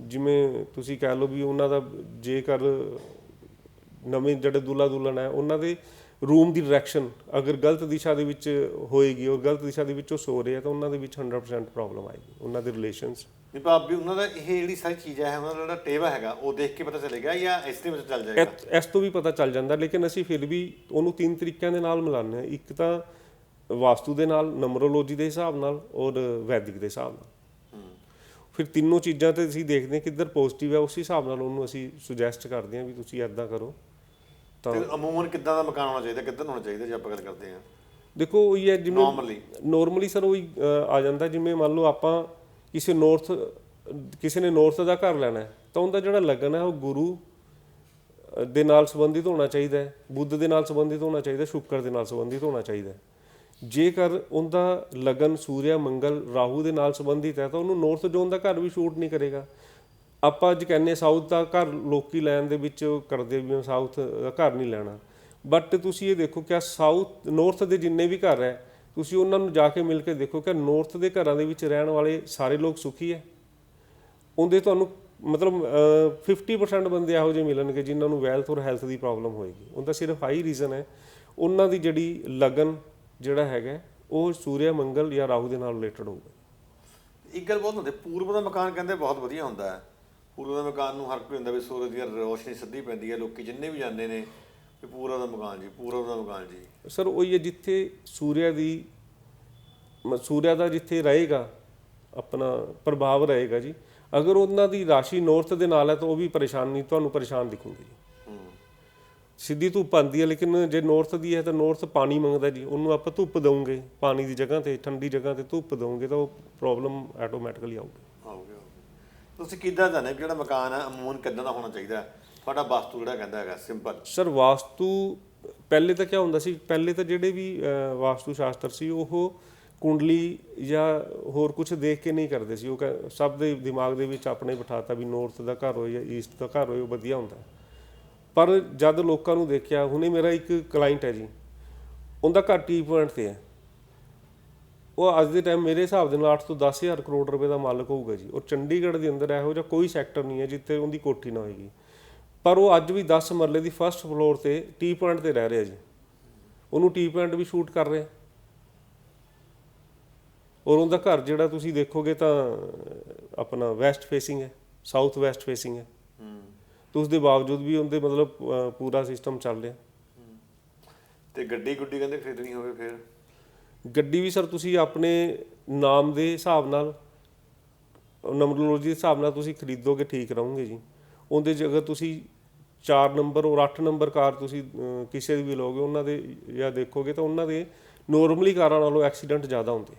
ਜਿਵੇਂ ਤੁਸੀਂ ਕਹਿ ਲਓ ਵੀ ਉਹਨਾਂ ਦਾ ਜੇਕਰ ਨਵੇਂ ਜਿਹੜੇ ਦੁੱਲਾ ਦੁਲਹਨ ਹੈ ਉਹਨਾਂ ਦੇ ਰੂਮ ਦੀ ਡਾਇਰੈਕਸ਼ਨ ਅਗਰ ਗਲਤ ਦਿਸ਼ਾ ਦੇ ਵਿੱਚ ਹੋਏਗੀ ਔਰ ਗਲਤ ਦਿਸ਼ਾ ਦੇ ਵਿੱਚ ਉਹ ਸੋ ਰਹੇ ਆ ਤਾਂ ਉਹਨਾਂ ਦੇ ਵਿੱਚ 100% ਪ੍ਰੋਬਲਮ ਆਏਗੀ ਉਹਨਾਂ ਦੇ ਰਿਲੇਸ਼ਨਸ ਵੀ ਭਾਵ ਵੀ ਉਹਨਾਂ ਦਾ ਇਹ ਜਿਹੜੀ ਸਾਰੀ ਚੀਜ਼ਾਂ ਹੈ ਉਹਨਾਂ ਦਾ ਜਿਹੜਾ ਟੇਵਾ ਹੈਗਾ ਉਹ ਦੇਖ ਕੇ ਪਤਾ ਚੱਲੇਗਾ ਜਾਂ ਇਸ ਦੇ ਵਿੱਚ ਚੱਲ ਜਾਏਗਾ? ਇਸ ਤੋਂ ਵੀ ਪਤਾ ਚੱਲ ਜਾਂਦਾ ਲੇਕਿਨ ਅਸੀਂ ਫਿਰ ਵੀ ਉਹਨੂੰ ਤਿੰਨ ਤਰੀਕਿਆਂ ਦੇ ਨਾਲ ਮਿਲਾਉਂਦੇ ਹਾਂ। ਇੱਕ ਤਾਂ ਵਾਸਤੂ ਦੇ ਨਾਲ ਨੰਬਰੋਲੋਜੀ ਦੇ ਹਿਸਾਬ ਨਾਲ ਔਰ ਵੈਦਿਕ ਦੇ ਹਿਸਾਬ ਨਾਲ ਫਿਰ ਤਿੰਨੋਂ ਚੀਜ਼ਾਂ ਤੇ ਅਸੀਂ ਦੇਖਦੇ ਹਾਂ ਕਿੱਧਰ ਪੋਜ਼ਿਟਿਵ ਹੈ ਉਸ ਹਿਸਾਬ ਨਾਲ ਉਹਨੂੰ ਅਸੀਂ ਸੁਜੈਸਟ ਕਰਦੇ ਹਾਂ ਵੀ ਤੁਸੀਂ ਐਦਾਂ ਕਰੋ ਤਾਂ ਅਮੂਮਨ ਕਿੱਦਾਂ ਦਾ ਮਕਾਨ ਹੋਣਾ ਚਾਹੀਦਾ ਕਿੱਦਾਂ ਹੋਣਾ ਚਾਹੀਦਾ ਜੇ ਆਪਾਂ ਗੱਲ ਕਰਦੇ ਹਾਂ ਦੇਖੋ ਉਹੀ ਹੈ ਜਿਵੇਂ Normally। ਨਾਰਮਲੀ ਸਰ ਉਹੀ ਆ ਜਾਂਦਾ ਜਿਵੇਂ ਮੰਨ ਲਓ ਆਪਾਂ ਕਿਸੇ ਨਾਰਥ ਕਿਸੇ ਨੇ ਨਾਰਥ ਦਾ ਘਰ ਲੈਣਾ ਹੈ ਤਾਂ ਉਹਦਾ ਜਿਹੜਾ ਲੱਗਣ ਹੈ ਉਹ ਗੁਰੂ ਦੇ ਨਾਲ ਸੰਬੰਧਿਤ ਹੋਣਾ ਚਾਹੀਦਾ ਹੈ ਬੁੱਧ ਦੇ ਨਾਲ ਸੰਬੰਧਿਤ ਹੋਣਾ ਚਾਹੀਦਾ ਸ਼ੁੱਕਰ ਦੇ ਨਾਲ ਸੰਬੰਧਿਤ ਹੋਣਾ ਚਾਹੀਦਾ ਹੈ। ਜੇਕਰ ਉਹਦਾ ਲਗਨ ਸੂਰਿਆ ਮੰਗਲ ਰਾਹੂ ਦੇ ਨਾਲ ਸੰਬੰਧਿਤ ਹੈ ਤਾਂ ਉਹਨੂੰ ਨਾਰਥ ਜ਼ੋਨ ਦਾ ਘਰ ਵੀ ਸ਼ੂਟ ਨਹੀਂ ਕਰੇਗਾ। ਆਪਾਂ ਅੱਜ ਕਹਿੰਦੇ ਸਾਊਥ ਦਾ ਘਰ ਲੋਕੀ ਲੈਣ ਦੇ ਵਿੱਚ ਕਰਦੇ ਵੀ ਸਾਊਥ ਦਾ ਘਰ ਨਹੀਂ ਲੈਣਾ। ਬਟ ਤੁਸੀਂ ਇਹ ਦੇਖੋ ਕਿ ਸਾਊਥ ਨਾਰਥ ਦੇ ਜਿੰਨੇ ਵੀ ਘਰ ਹੈ ਤੁਸੀਂ ਉਹਨਾਂ ਨੂੰ ਜਾ ਕੇ ਮਿਲ ਕੇ ਦੇਖੋ ਕਿ ਨਾਰਥ ਦੇ ਘਰਾਂ ਦੇ ਵਿੱਚ ਰਹਿਣ ਵਾਲੇ ਸਾਰੇ ਲੋਕ ਸੁਖੀ ਹੈ। ਉਹਦੇ ਤੁਹਾਨੂੰ ਮਤਲਬ ਅਹ, 50% ਬੰਦੇ ਇਹੋ ਜਿਹੇ ਮਿਲਣਗੇ ਜਿਨ੍ਹਾਂ ਨੂੰ ਵੈਲਥ ਔਰ ਹੈਲਥ ਦੀ ਪ੍ਰੋਬਲਮ ਹੋਏਗੀ। ਉਹਦਾ ਸਿਰਫ ਆਹੀ ਰੀਜ਼ਨ ਹੈ। ਉਹਨਾਂ ਦੀ ਜਿਹੜੀ ਲਗਨ ਜਿਹੜਾ ਹੈਗਾ ਉਹ ਸੂਰਿਆ ਮੰਗਲ ਜਾਂ ਰਾਹੂ ਦੇ ਨਾਲ ਰਿਲੇਟਡ ਹੋਊਗਾ। ਇੱਕ ਗੱਲ ਬਹੁਤ ਹੁੰਦੀ ਪੂਰਬ ਦਾ ਮਕਾਨ ਕਹਿੰਦੇ ਬਹੁਤ ਵਧੀਆ ਹੁੰਦਾ ਹੈ। ਪੂਰਬ ਦਾ ਮਕਾਨ ਨੂੰ ਹਰ ਕੋਈ ਹੁੰਦਾ ਵੀ ਸੂਰਜ ਦੀ ਰੋਸ਼ਨੀ ਸਿੱਧੀ ਪੈਂਦੀ ਹੈ ਲੋਕੀ ਜਿੰਨੇ ਵੀ ਜਾਂਦੇ ਨੇ ਵੀ ਪੂਰਬ ਦਾ ਮਕਾਨ ਜੀ ਪੂਰਬ ਦਾ ਮਕਾਨ ਜੀ। ਸਰ ਉਹ ਹੈ ਜਿੱਥੇ ਸੂਰਿਆ ਦੀ ਸੂਰਿਆ ਦਾ ਜਿੱਥੇ ਰਹੇਗਾ ਆਪਣਾ ਪ੍ਰਭਾਵ ਰਹੇਗਾ ਜੀ। ਅਗਰ ਉਹਨਾਂ ਦੀ ਰਾਸ਼ੀ ਨਾਰਥ ਦੇ ਨਾਲ ਹੈ ਤਾਂ ਉਹ ਵੀ ਪਰੇਸ਼ਾਨੀ ਤੁਹਾਨੂੰ ਪਰੇਸ਼ਾਨ ਦਿਖੂਗੀ ਜੀ। ਸਿੱਧੀ ਧੁੱਪ ਆਉਂਦੀ ਹੈ ਲੇਕਿਨ ਜੇ ਨਾਰਥ ਦੀ ਹੈ ਤਾਂ ਨਾਰਥ ਪਾਣੀ ਮੰਗਦਾ ਜੀ। ਉਹਨੂੰ ਆਪਾਂ ਧੁੱਪ ਦਵਾਂਗੇ ਪਾਣੀ ਦੀ ਜਗ੍ਹਾ ਤੇ ਠੰਡੀ ਜਗ੍ਹਾ ਤੇ ਧੁੱਪ ਦਵਾਂਗੇ ਤਾਂ ਉਹ ਪ੍ਰੋਬਲਮ ਆਟੋਮੈਟਿਕਲੀ ਆਊਗੀ। ਤੁਸੀਂ ਕਿੱਦਾਂ ਜਾਣਦੇ ਵੀ ਜਿਹੜਾ ਮਕਾਨ ਹੈ ਅਮੂਮਨ ਕਿੱਦਾਂ ਦਾ ਹੋਣਾ ਚਾਹੀਦਾ? ਤੁਹਾਡਾ ਵਾਸਤੂ ਜਿਹੜਾ ਕਹਿੰਦਾ ਹੈਗਾ ਸਿੰਪਲ ਸਰ ਵਾਸਤੂ ਪਹਿਲੇ ਤਾਂ ਕੀ ਹੁੰਦਾ ਸੀ ਪਹਿਲੇ ਤਾਂ ਜਿਹੜੇ ਵੀ ਵਾਸਤੂ ਸ਼ਾਸਤਰ ਸੀ ਉਹ ਕੁੰਡਲੀ ਜਾਂ ਹੋਰ ਕੁਝ ਦੇਖ ਕੇ ਨਹੀਂ ਕਰਦੇ ਸੀ। ਉਹ ਸਭ ਦੇ ਦਿਮਾਗ ਦੇ ਵਿੱਚ ਆਪਣੇ ਬਿਠਾਤਾ ਵੀ ਨਾਰਥ ਦਾ ਘਰ ਹੋਏ ਜਾਂ ਈਸਟ ਦਾ ਘਰ ਹੋਏ ਉਹ ਵਧੀਆ ਹੁੰਦਾ। ਪਰ ਜਦ ਲੋਕਾਂ ਨੂੰ ਦੇਖਿਆ, ਹੁਣੇ ਮੇਰਾ ਇੱਕ ਕਲਾਇੰਟ ਹੈ ਜੀ। ਉਹਦਾ ਘਰ ਟੀ ਪੁਆਇੰਟ ਤੇ ਹੈ। ਉਹ ਅੱਜ ਦੇ ਟਾਈਮ ਮੇਰੇ ਹਿਸਾਬ ਦੇ ਨਾਲ 8 ਤੋਂ 10000 ਕਰੋੜ ਰੁਪਏ ਦਾ ਮਾਲਕ ਹੋਊਗਾ ਜੀ। ਔਰ ਚੰਡੀਗੜ੍ਹ ਦੇ ਅੰਦਰ ਇਹੋ ਜਿਹਾ ਕੋਈ ਸੈਕਟਰ ਨਹੀਂ ਹੈ ਜਿੱਥੇ ਉਹਦੀ ਕੋਠੀ ਨਾ ਹੋਏਗੀ। ਪਰ ਉਹ ਅੱਜ ਵੀ 10 ਮਰਲੇ ਦੀ ਫਰਸਟ ਫਲੋਰ ਤੇ ਟੀ ਪੁਆਇੰਟ ਤੇ ਰਹਿ ਰਿਹਾ ਜੀ। ਉਹਨੂੰ ਟੀ ਪੁਆਇੰਟ ਵੀ ਸ਼ੂਟ ਕਰ ਰਿਹਾ। ਔਰ ਉਹਦਾ ਘਰ ਜਿਹੜਾ ਤੁਸੀਂ ਦੇਖੋਗੇ ਤਾਂ ਆਪਣਾ ਵੈਸਟ ਫੇਸਿੰਗ ਹੈ ਸਾਊਥ ਵੈਸਟ ਫੇਸਿੰਗ ਹੈ। ਤੇ ਉਸ ਦੇ ਬਾਵਜੂਦ ਵੀ ਉਹਦੇ ਮਤਲਬ ਅਹ, ਪੂਰਾ ਸਿਸਟਮ ਚੱਲ ਰਿਹਾ। ਤੇ ਗੱਡੀ ਗੁੱਡੀ ਕਹਿੰਦੇ ਖਰੀਦਣੀ ਹੋਵੇ ਫਿਰ? ਗੱਡੀ ਵੀ ਸਰ ਤੁਸੀਂ ਆਪਣੇ ਨਾਮ ਦੇ ਹਿਸਾਬ ਨਾਲ ਨੰਬਰੋਲੋਜੀ ਦੇ ਹਿਸਾਬ ਨਾਲ ਤੁਸੀਂ ਖਰੀਦੋਗੇ ਠੀਕ ਰਹੋਗੇ ਜੀ। ਉਹਦੇ 'ਚ ਅਗਰ ਤੁਸੀਂ 4 ਨੰਬਰ ਔਰ 8 ਨੰਬਰ ਕਾਰ ਤੁਸੀਂ ਅਹ, ਕਿਸੇ ਦੀ ਵੀ ਲਓਗੇ ਉਹਨਾਂ ਦੇ ਜਾਂ ਦੇਖੋਗੇ ਤਾਂ ਉਹਨਾਂ ਦੇ ਨੋਰਮਲੀ ਕਾਰਾਂ ਨਾਲੋਂ ਐਕਸੀਡੈਂਟ ਜ਼ਿਆਦਾ ਹੁੰਦੇ।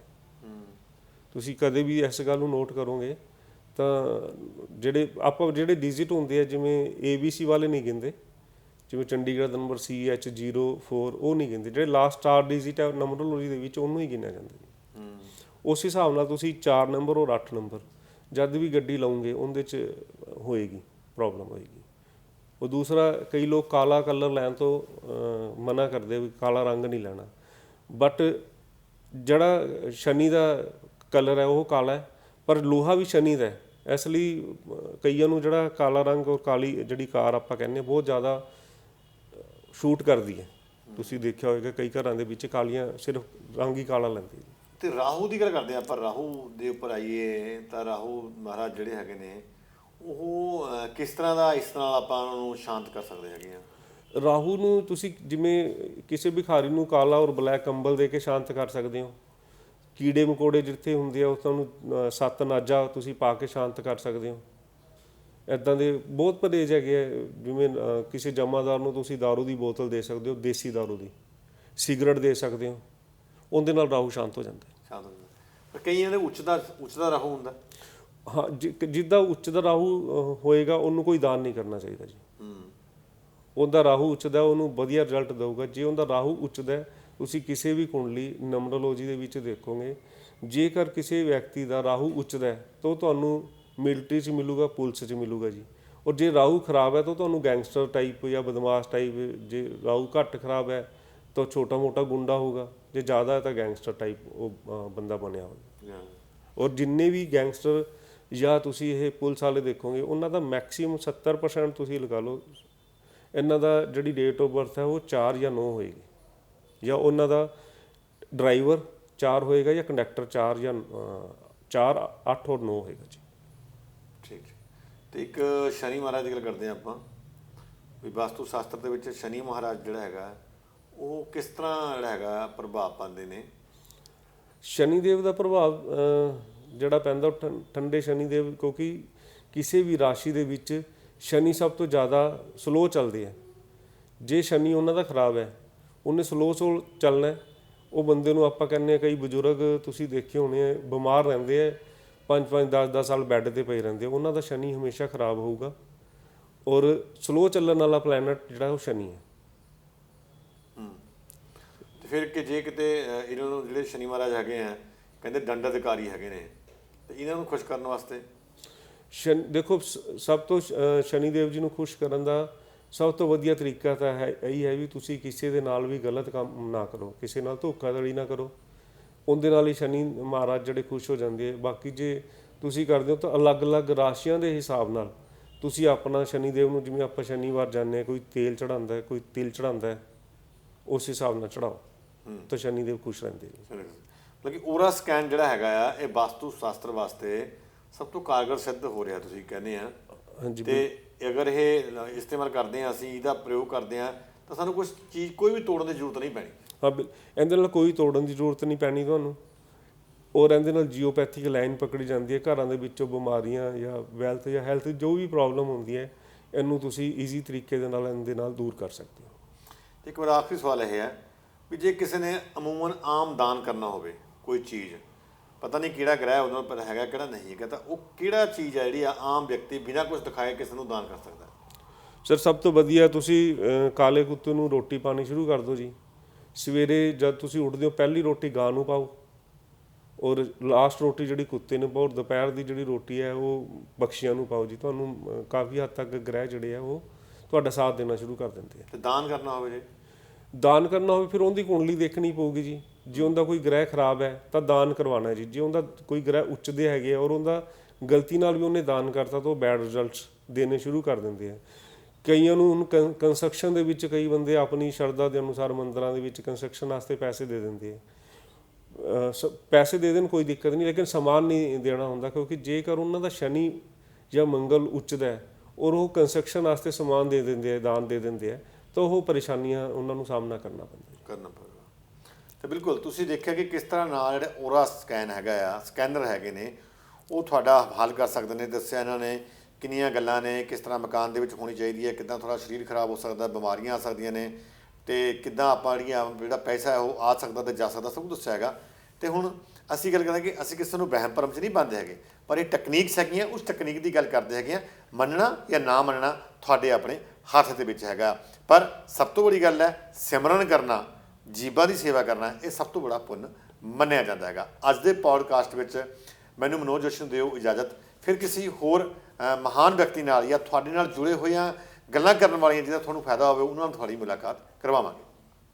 ਤੁਸੀਂ ਕਦੇ ਵੀ ਇਸ ਗੱਲ ਨੂੰ ਨੋਟ ਕਰੋਗੇ। ਤਾਂ ਜਿਹੜੇ ਆਪਾਂ ਜਿਹੜੇ ਡਿਜਿਟ ਹੁੰਦੇ ਆ ਜਿਵੇਂ ABC ਵਾਲੇ ਨਹੀਂ ਗਿਣਦੇ ਜਿਵੇਂ ਚੰਡੀਗੜ੍ਹ ਦਾ ਨੰਬਰ CH04 ਉਹ ਨਹੀਂ ਗਿਣਦੇ ਜਿਹੜੇ ਲਾਸਟ 4 ਡਿਜਿਟ ਹੈ ਨੰਬਰੋਲੋਜੀ ਦੇ ਵਿੱਚ ਉਹਨੂੰ ਹੀ ਗਿਣਿਆ ਜਾਂਦਾ ਹੂੰ। ਉਸ ਹਿਸਾਬ ਨਾਲ ਤੁਸੀਂ 4 ਨੰਬਰ ਔਰ 8 ਨੰਬਰ ਜਦ ਵੀ ਗੱਡੀ ਲਾਉਂਗੇ ਉਹਦੇ 'ਚ ਹੋਏਗੀ ਪ੍ਰੋਬਲਮ ਹੋਏਗੀ। ਉਹ ਦੂਸਰਾ ਕਈ ਲੋਕ ਕਾਲਾ ਕਲਰ ਲੈਣ ਤੋਂ ਮਨਾ ਕਰਦੇ ਵੀ ਕਾਲਾ ਰੰਗ ਨਹੀਂ ਲੈਣਾ। ਬਟ ਜਿਹੜਾ ਸ਼ਨੀ ਦਾ ਕਲਰ ਹੈ ਉਹ ਕਾਲਾ ਹੈ ਪਰ ਲੋਹਾ ਵੀ ਸ਼ਨੀ ਦਾ ਹੈ। ਇਸ ਲਈ ਕਈਆਂ ਨੂੰ ਜਿਹੜਾ ਕਾਲਾ ਰੰਗ ਔਰ ਕਾਲੀ ਜਿਹੜੀ ਕਾਰ ਆਪਾਂ ਕਹਿੰਦੇ ਬਹੁਤ ਜ਼ਿਆਦਾ ਸ਼ੂਟ ਕਰਦੀ ਹੈ। ਤੁਸੀਂ ਦੇਖਿਆ ਹੋਵੇਗਾ ਕਈ ਘਰਾਂ ਦੇ ਵਿੱਚ ਕਾਲੀਆਂ ਸਿਰਫ ਰੰਗ ਹੀ ਕਾਲਾ ਲੈਂਦੇ ਤੇ ਰਾਹੂ ਦੀ ਗੱਲ ਕਰਦੇ ਆਪਾਂ ਰਾਹੂ ਦੇ ਉੱਪਰ ਆਈਏ ਤਾਂ ਰਾਹੂ ਮਹਾਰਾਜ ਜਿਹੜੇ ਹੈਗੇ ਨੇ ਉਹ ਕਿਸ ਤਰ੍ਹਾਂ ਦਾ ਇਸ ਤਰ੍ਹਾਂ ਆਪਾਂ ਉਹਨਾਂ ਨੂੰ ਸ਼ਾਂਤ ਕਰ ਸਕਦੇ ਹੈਗੇ ਆ? ਰਾਹੂ ਨੂੰ ਤੁਸੀਂ ਜਿਵੇਂ ਕਿਸੇ ਭਿਖਾਰੀ ਨੂੰ ਕਾਲਾ ਔਰ ਬਲੈਕ ਕੰਬਲ ਦੇ ਕੇ ਸ਼ਾਂਤ ਕਰ ਸਕਦੇ ਹੋ ਕੀੜੇ ਮਕੌੜੇ ਜਿੱਥੇ ਹੁੰਦੇ ਆ ਉਸ ਨੂੰ ਅ, ਸੱਤ ਨਾਜਾ ਤੁਸੀਂ ਪਾ ਕੇ ਸ਼ਾਂਤ ਕਰ ਸਕਦੇ ਹੋ ਇਦਾਂ ਦੇ ਬਹੁਤ ਪਰਹੇਜ ਹੈਗੇ ਆ ਜਿਵੇਂ ਅ, ਕਿਸੇ ਜਮਾਦਾਰ ਨੂੰ ਤੁਸੀਂ दारू ਦੀ ਬੋਤਲ ਦੇ ਸਕਦੇ ਹੋ ਦੇਸੀ दारू ਦੀ ਸਿਗਰਟ ਦੇ ਸਕਦੇ ਹੋ ਉਹਦੇ ਨਾਲ ਰਾਹੂ ਸ਼ਾਂਤ ਹੋ ਜਾਂਦਾ ਹੈ। ਸ਼ਾਂਤ ਹੋ ਜਾਂਦਾ ਪਰ ਕਈਆਂ ਦੇ ਉੱਚ ਦਾ ਉੱਚ ਦਾ ਰਾਹੂ ਹੁੰਦਾ ਹਾਂ ਜਿ- ਜਿੱਦਾਂ ਉੱਚ ਦਾ ਰਾਹੂ ਅ, ਹੋਏਗਾ ਉਹਨੂੰ ਕੋਈ ਦਾਨ ਨਹੀਂ ਕਰਨਾ ਚਾਹੀਦਾ ਜੀ ਹੂੰ ਉਹਦਾ ਰਾਹੂ ਉੱਚਦਾ ਉਹਨੂੰ ਵਧੀਆ ਰਿਜ਼ਲਟ ਦਊਗਾ ਜੇ ਉਹਦਾ ਰਾਹੂ ਉੱਚਦਾ ਹੈ, ਤੁਸੀਂ ਕਿਸੇ ਵੀ ਕੁੰਡਲੀ ਨੰਬਰੋਲੋਜੀ ਦੇ ਵਿੱਚ ਦੇਖੋਗੇ ਜੇਕਰ ਕਿਸੇ ਵਿਅਕਤੀ ਦਾ ਰਾਹੂ ਉੱਚਦਾ ਹੈ ਤਾਂ ਉਹ ਤੁਹਾਨੂੰ ਮਿਲਟਰੀ 'ਚ ਮਿਲੂਗਾ ਪੁਲਿਸ 'ਚ ਮਿਲੂਗਾ ਜੀ। ਔਰ ਜੇ ਰਾਹੂ ਖਰਾਬ ਹੈ ਤਾਂ ਤੁਹਾਨੂੰ ਗੈਂਗਸਟਰ ਟਾਈਪ ਜਾਂ ਬਦਮਾਸ਼ ਟਾਈਪ ਜੇ ਰਾਹੂ ਘੱਟ ਖਰਾਬ ਹੈ ਤਾਂ ਛੋਟਾ ਮੋਟਾ ਗੁੰਡਾ ਹੋਊਗਾ। ਜੇ ਜ਼ਿਆਦਾ ਹੈ ਤਾਂ ਗੈਂਗਸਟਰ ਟਾਈਪ ਉਹ ਬੰਦਾ ਬਣਿਆ ਹੋਊਗਾ। ਹਾਂ। ਔਰ ਜਿੰਨੇ ਵੀ ਗੈਂਗਸਟਰ ਜਾਂ ਤੁਸੀਂ ਇਹ ਪੁਲਿਸ ਵਾਲੇ ਦੇਖੋਗੇ ਉਹਨਾਂ ਦਾ ਮੈਕਸਿਮਮ 70% ਤੁਸੀਂ ਲਗਾ ਲਓ। ਇਹਨਾਂ ਦਾ ਜਿਹੜੀ ਡੇਟ ਆਫ ਬਰਥ ਹੈ ਉਹ 4 ਜਾਂ 9 ਹੋਏਗੀ। ਜਾਂ ਉਹਨਾਂ ਦਾ ਡਰਾਈਵਰ 4 ਹੋਏਗਾ ਜਾਂ ਕੰਡਕਟਰ 4 ਜਾਂ 4 8 ਔਰ 9 ਹੋਏਗਾ ਜੀ। ਠੀਕ। ਤੇ ਇੱਕ ਸ਼ਨੀ ਮਹਾਰਾਜ ਦੀ ਗੱਲ ਕਰਦੇ ਹਾਂ ਆਪਾਂ। ਵੀ ਵਾਸਤੂ ਸ਼ਾਸਤਰ ਦੇ ਵਿੱਚ ਸ਼ਨੀ ਮਹਾਰਾਜ ਜਿਹੜਾ ਹੈਗਾ ਉਹ ਕਿਸ ਤਰ੍ਹਾਂ ਜਿਹੜਾ ਹੈਗਾ ਪ੍ਰਭਾਵ ਪਾਉਂਦੇ ਨੇ? ਸ਼ਨੀ ਦੇਵ ਦਾ ਪ੍ਰਭਾਵ ਜਿਹੜਾ ਪੈਂਦਾ ਠੰਡੇ ਸ਼ਨੀ ਦੇਵ ਕਿਉਂਕਿ ਕਿਸੇ ਵੀ ਰਾਸ਼ੀ ਦੇ ਵਿੱਚ ਸ਼ਨੀ ਸਭ ਤੋਂ ਜ਼ਿਆਦਾ ਸਲੋ ਚੱਲਦੇ ਆ। ਜੇ ਸ਼ਨੀ ਉਹਨਾਂ ਦਾ ਖਰਾਬ ਹੈ ਉਹਨੇ ਸਲੋ ਸਲੋ ਚੱਲਣਾ। ਉਹ ਬੰਦੇ ਨੂੰ ਆਪਾਂ ਕਹਿੰਦੇ ਆ ਕਈ ਬਜ਼ੁਰਗ ਤੁਸੀਂ ਦੇਖੇ ਹੋਣੇ ਆ ਬਿਮਾਰ ਰਹਿੰਦੇ ਆ 5 5 10 10 ਸਾਲ ਬੈੱਡ ਤੇ ਪਏ ਰਹਿੰਦੇ ਆ ਉਹਨਾਂ ਦਾ ਸ਼ਨੀ ਹਮੇਸ਼ਾ ਖਰਾਬ ਹੋਊਗਾ। ਔਰ ਸਲੋ ਚੱਲਣ ਵਾਲਾ ਪਲੈਨਟ ਜਿਹੜਾ ਉਹ ਸ਼ਨੀ ਹੈ। ਤੇ ਫਿਰ ਕਿ ਜੇ ਕਿਤੇ ਇਹਨਾਂ ਨੂੰ ਜਿਹੜੇ ਸ਼ਨੀ ਮਹਾਰਾਜ ਹੈਗੇ ਆ ਕਹਿੰਦੇ ਦੰਡ ਅਧਿਕਾਰੀ ਹੈਗੇ ਨੇ ਤੇ ਇਹਨਾਂ ਨੂੰ ਖੁਸ਼ ਕਰਨ ਵਾਸਤੇ? ਸ਼ਨ ਦੇਖੋ ਸਭ ਤੋਂ ਸ਼ਨੀ ਦੇਵ ਜੀ ਨੂੰ ਖੁਸ਼ ਕਰਨ ਦਾ ਸਭ ਤੋਂ ਵਧੀਆ ਤਰੀਕਾ ਤਾਂ ਹੈ ਇਹੀ ਹੈ ਵੀ ਤੁਸੀਂ ਕਿਸੇ ਦੇ ਨਾਲ ਵੀ ਗਲਤ ਕੰਮ ਨਾ ਕਰੋ ਕਿਸੇ ਨਾਲ ਧੋਖਾਧੜੀ ਨਾ ਕਰੋ। ਉਹਦੇ ਨਾਲ ਹੀ ਸ਼ਨੀ ਮਹਾਰਾਜ ਜਿਹੜੇ ਖੁਸ਼ ਹੋ ਜਾਂਦੇ ਆ। ਬਾਕੀ ਜੇ ਤੁਸੀਂ ਕਰਦੇ ਹੋ ਤਾਂ ਅਲੱਗ-ਅਲੱਗ ਰਾਸ਼ੀਆਂ ਦੇ ਹਿਸਾਬ ਨਾਲ ਤੁਸੀਂ ਆਪਣਾ ਸ਼ਨੀ ਦੇਵ ਨੂੰ ਜਿਵੇਂ ਆਪਾਂ ਸ਼ਨੀਵਾਰ ਜਾਂਦੇ ਕੋਈ ਤੇਲ ਚੜਾਉਂਦਾ ਕੋਈ ਤਿਲ ਚੜਾਉਂਦਾ ਉਸ ਹਿਸਾਬ ਨਾਲ ਚੜਾਓ ਤਾਂ ਸ਼ਨੀ ਦੇਵ ਖੁਸ਼ ਰਹਿੰਦੇ ਨੇ। ਕਿ ਔਰਾ ਸਕੈਨ ਜਿਹੜਾ ਹੈਗਾ ਆ ਇਹ ਵਾਸਤੂ ਸ਼ਾਸਤਰ ਵਾਸਤੇ ਸਭ ਤੋਂ ਕਾਰਗਰ ਸਿੱਧ ਹੋ ਰਿਹਾ ਤੁਸੀਂ ਕਹਿੰਦੇ ਆ। ਹਾਂਜੀ ਤੇ ਅਗਰ ਇਹ ਇਸਤੇਮਾਲ ਕਰਦੇ ਆ ਅਸੀਂ ਇਹਦਾ ਪ੍ਰਯੋਗ ਕਰਦੇ ਆ ਤਾਂ ਸਾਨੂੰ ਕੁਝ ਚੀਜ਼ ਕੋਈ ਵੀ ਤੋੜਨ ਦੀ ਜ਼ਰੂਰਤ ਨਹੀਂ ਪੈਣੀ। ਹਾਂ ਬਿਲ- ਇਹਦੇ ਨਾਲ ਕੋਈ ਤੋੜਨ ਦੀ ਜ਼ਰੂਰਤ ਨਹੀਂ ਪੈਣੀ ਤੁਹਾਨੂੰ। ਔਰ ਇਹਦੇ ਨਾਲ ਜੀਓਪੈਥਿਕ ਲਾਈਨ ਪਕੜੀ ਜਾਂਦੀ ਹੈ ਘਰਾਂ ਦੇ ਵਿੱਚੋਂ ਬਿਮਾਰੀਆਂ ਜਾਂ ਵੈਲਥ ਜਾਂ ਹੈਲਥ ਜੋ ਵੀ ਪ੍ਰੋਬਲਮ ਹੁੰਦੀ ਹੈ ਇਹਨੂੰ ਤੁਸੀਂ ਈਜ਼ੀ ਤਰੀਕੇ ਦੇ ਨਾਲ ਇਹਦੇ ਨਾਲ ਦੂਰ ਕਰ ਸਕਦੇ ਹੋ। ਤੇ ਇੱਕ ਮੇਰਾ ਆਖਰੀ ਸਵਾਲ ਇਹ ਹੈ ਵੀ ਜੇ ਕਿਸੇ ਨੇ ਅਮੂਮਨ ਆਮ ਦਾਨ ਕਰਨਾ ਹੋਵੇ ਕੋਈ ਚੀਜ਼ ਪਤਾ ਨਹੀਂ ਕਿਹੜਾ ਗ੍ਰਹਿ ਉਹਨਾਂ ਪਰ ਹੈਗਾ ਕਿਹੜਾ ਨਹੀਂ ਹੈਗਾ ਤਾਂ ਉਹ ਕਿਹੜਾ ਚੀਜ਼ ਹੈ ਜਿਹੜੀ ਆ ਆਮ ਵਿਅਕਤੀ ਬਿਨਾਂ ਕੁਝ ਦਿਖਾਏ ਕਿਸੇ ਨੂੰ ਦਾਨ ਕਰ ਸਕਦਾ? ਸਰ ਸਭ ਤੋਂ ਵਧੀਆ ਤੁਸੀਂ ਕਾਲੇ ਕੁੱਤੇ ਨੂੰ ਰੋਟੀ ਪਾਣੀ ਸ਼ੁਰੂ ਕਰ ਦਿਓ ਜੀ। ਸਵੇਰੇ ਜਦ ਤੁਸੀਂ ਉੱਠਦੇ ਹੋ ਪਹਿਲੀ ਰੋਟੀ ਗਾਂ ਨੂੰ ਪਾਓ। ਔਰ ਲਾਸਟ ਰੋਟੀ ਜਿਹੜੀ ਕੁੱਤੇ ਨੂੰ ਪਾਓ ਔਰ ਦੁਪਹਿਰ ਦੀ ਜਿਹੜੀ ਰੋਟੀ ਹੈ ਉਹ ਬਖਸ਼ੀਆਂ ਨੂੰ ਪਾਓ ਜੀ। ਤੁਹਾਨੂੰ ਕਾਫੀ ਹੱਦ ਤੱਕ ਗ੍ਰਹਿ ਜਿਹੜੇ ਆ ਉਹ ਤੁਹਾਡਾ ਸਾਥ ਦੇਣਾ ਸ਼ੁਰੂ ਕਰ ਦਿੰਦੇ ਆ। ਤੇ ਦਾਨ ਕਰਨਾ ਹੋਵੇ ਜੇ? ਦਾਨ ਕਰਨਾ ਹੋਵੇ ਫਿਰ ਉਹਦੀ ਕੁੰਡਲੀ ਦੇਖਣੀ ਪਊਗੀ ਜੀ। ਜੇ ਉਹਦਾ ਕੋਈ ਗ੍ਰਹਿ ਖਰਾਬ ਹੈ, ਤਾਂ ਦਾਨ ਕਰਵਾਉਣਾ ਜੀ। ਜੇ ਉਹਦਾ ਕੋਈ ਗ੍ਰਹਿ ਉੱਚਦੇ ਹੈਗੇ ਆ ਔਰ ਉਹਦਾ ਗਲਤੀ ਨਾਲ ਵੀ ਉਹਨੇ ਦਾਨ ਕਰਤਾ, ਤਾਂ ਉਹ ਬੈਡ ਰਿਜ਼ਲਟਸ ਦੇਣੇ ਸ਼ੁਰੂ ਕਰ ਦਿੰਦੇ ਆ। ਕਈਆਂ ਨੂੰ ਹੁਣ ਕੰਸਟਰਕਸ਼ਨ ਦੇ ਵਿੱਚ ਕਈ ਬੰਦੇ ਆਪਣੀ ਸ਼ਰਧਾ ਦੇ ਅਨੁਸਾਰ ਮੰਦਰਾਂ ਦੇ ਵਿੱਚ ਕੰਸਟਰਕਸ਼ਨ ਵਾਸਤੇ ਪੈਸੇ ਦੇ ਦਿੰਦੇ ਆ। ਸ- ਪੈਸੇ ਦੇ ਦੇਣ ਕੋਈ ਦਿੱਕਤ ਨਹੀਂ, ਲੇਕਿਨ ਸਮਾਨ ਨਹੀਂ ਦੇਣਾ ਹੁੰਦਾ, ਕਿਉਂਕਿ ਜੇਕਰ ਉਹਨਾਂ ਦਾ ਸ਼ਨੀ ਜਾਂ ਮੰਗਲ ਉੱਚਦਾ ਹੈ ਔਰ ਉਹ ਕੰਸਟਰਕਸ਼ਨ ਵਾਸਤੇ ਸਮਾਨ ਦੇ ਦਿੰਦੇ ਆ, ਦਾਨ ਦੇ ਦਿੰਦੇ ਆ, ਤਾਂ ਉਹ ਪਰੇਸ਼ਾਨੀਆਂ ਉਹਨਾਂ ਨੂੰ ਸਾਹਮਣਾ ਕਰਨਾ ਪੈਂਦਾ। ਕਰਨਾ ਪਵੇਗਾ ਤੇ ਬਿਲਕੁਲ, ਤੁਸੀਂ ਦੇਖਿਆ ਕਿ ਕਿਸ ਤਰ੍ਹਾਂ ਨਾਲ ਜਿਹੜਾ ਔਰਾ ਸਕੈਨ ਹੈਗਾ ਆ, ਸਕੈਨਰ ਹੈਗੇ ਨੇ, ਉਹ ਤੁਹਾਡਾ ਹੱਲ ਕਰ ਸਕਦੇ ਨੇ, ਦੱਸਿਆ ਇਹਨਾਂ ਨੇ ਕਿੰਨੀਆਂ ਗੱਲਾਂ ਨੇ, ਕਿਸ ਤਰ੍ਹਾਂ ਮਕਾਨ ਦੇ ਵਿੱਚ ਹੋਣੀ ਚਾਹੀਦੀ ਹੈ, ਕਿੱਦਾਂ ਤੁਹਾਡਾ ਸਰੀਰ ਖਰਾਬ ਹੋ ਸਕਦਾ, ਬਿਮਾਰੀਆਂ ਆ ਸਕਦੀਆਂ ਨੇ, ਤੇ ਕਿੱਦਾਂ ਆਪਾਂ ਜਿਹੜੀਆਂ ਜਿਹੜਾ ਪੈਸਾ ਹੈ ਉਹ ਆ ਸਕਦਾ ਤੇ ਜਾ ਸਕਦਾ, ਸਭ ਕੁਝ ਦੱਸਿਆ ਹੈਗਾ। ਤੇ ਹੁਣ ਅਸੀਂ ਗੱਲ ਕਰਾਂਗੇ ਕਿ ਅਸੀਂ ਕਿਸੇ ਨੂੰ ਵਹਿਮ ਭਰਮ 'ਚ ਨਹੀਂ ਬੰਦੇ ਹੈਗੇ, ਪਰ ਇਹ ਟੈਕਨੀਕਸ ਹੈਗੀਆਂ, ਉਸ ਟੈਕਨੀਕ ਦੀ ਗੱਲ ਕਰਦੇ ਹੈਗੇ ਆ, ਮੰਨਣਾ ਜਾਂ ਨਾ ਮੰਨਣਾ ਤੁਹਾਡੇ ਆਪਣੇ ਹੱਥ ਦੇ ਵਿੱਚ ਹੈਗਾ। ਪਰ ਸਭ ਤੋਂ ਵੱਡੀ ਗੱਲ ਹੈ, ਸਿਮਰਨ ਕਰਨਾ। ਜੀਬਾਂ ਦੀ ਸੇਵਾ ਕਰਨਾ, ਇਹ ਸਭ ਤੋਂ ਬੜਾ ਪੁੰਨ ਮੰਨਿਆ ਜਾਂਦਾ ਹੈਗਾ। ਅੱਜ ਦੇ ਪੌਡਕਾਸਟ ਵਿੱਚ ਮੈਨੂੰ ਮਨੋਜ ਜੋਸ਼ੀ ਨੂੰ ਦਿਓ ਇਜਾਜ਼ਤ। ਫਿਰ ਕਿਸੇ ਹੋਰ ਮਹਾਨ ਵਿਅਕਤੀ ਨਾਲ ਜਾਂ ਤੁਹਾਡੇ ਨਾਲ ਜੁੜੇ ਹੋਈਆਂ ਗੱਲਾਂ ਕਰਨ ਵਾਲੀਆਂ ਜਿਹਦਾ ਤੁਹਾਨੂੰ ਫਾਇਦਾ ਹੋਵੇ, ਉਹਨਾਂ ਨਾਲ ਤੁਹਾਡੀ ਮੁਲਾਕਾਤ ਕਰਵਾਵਾਂਗੇ।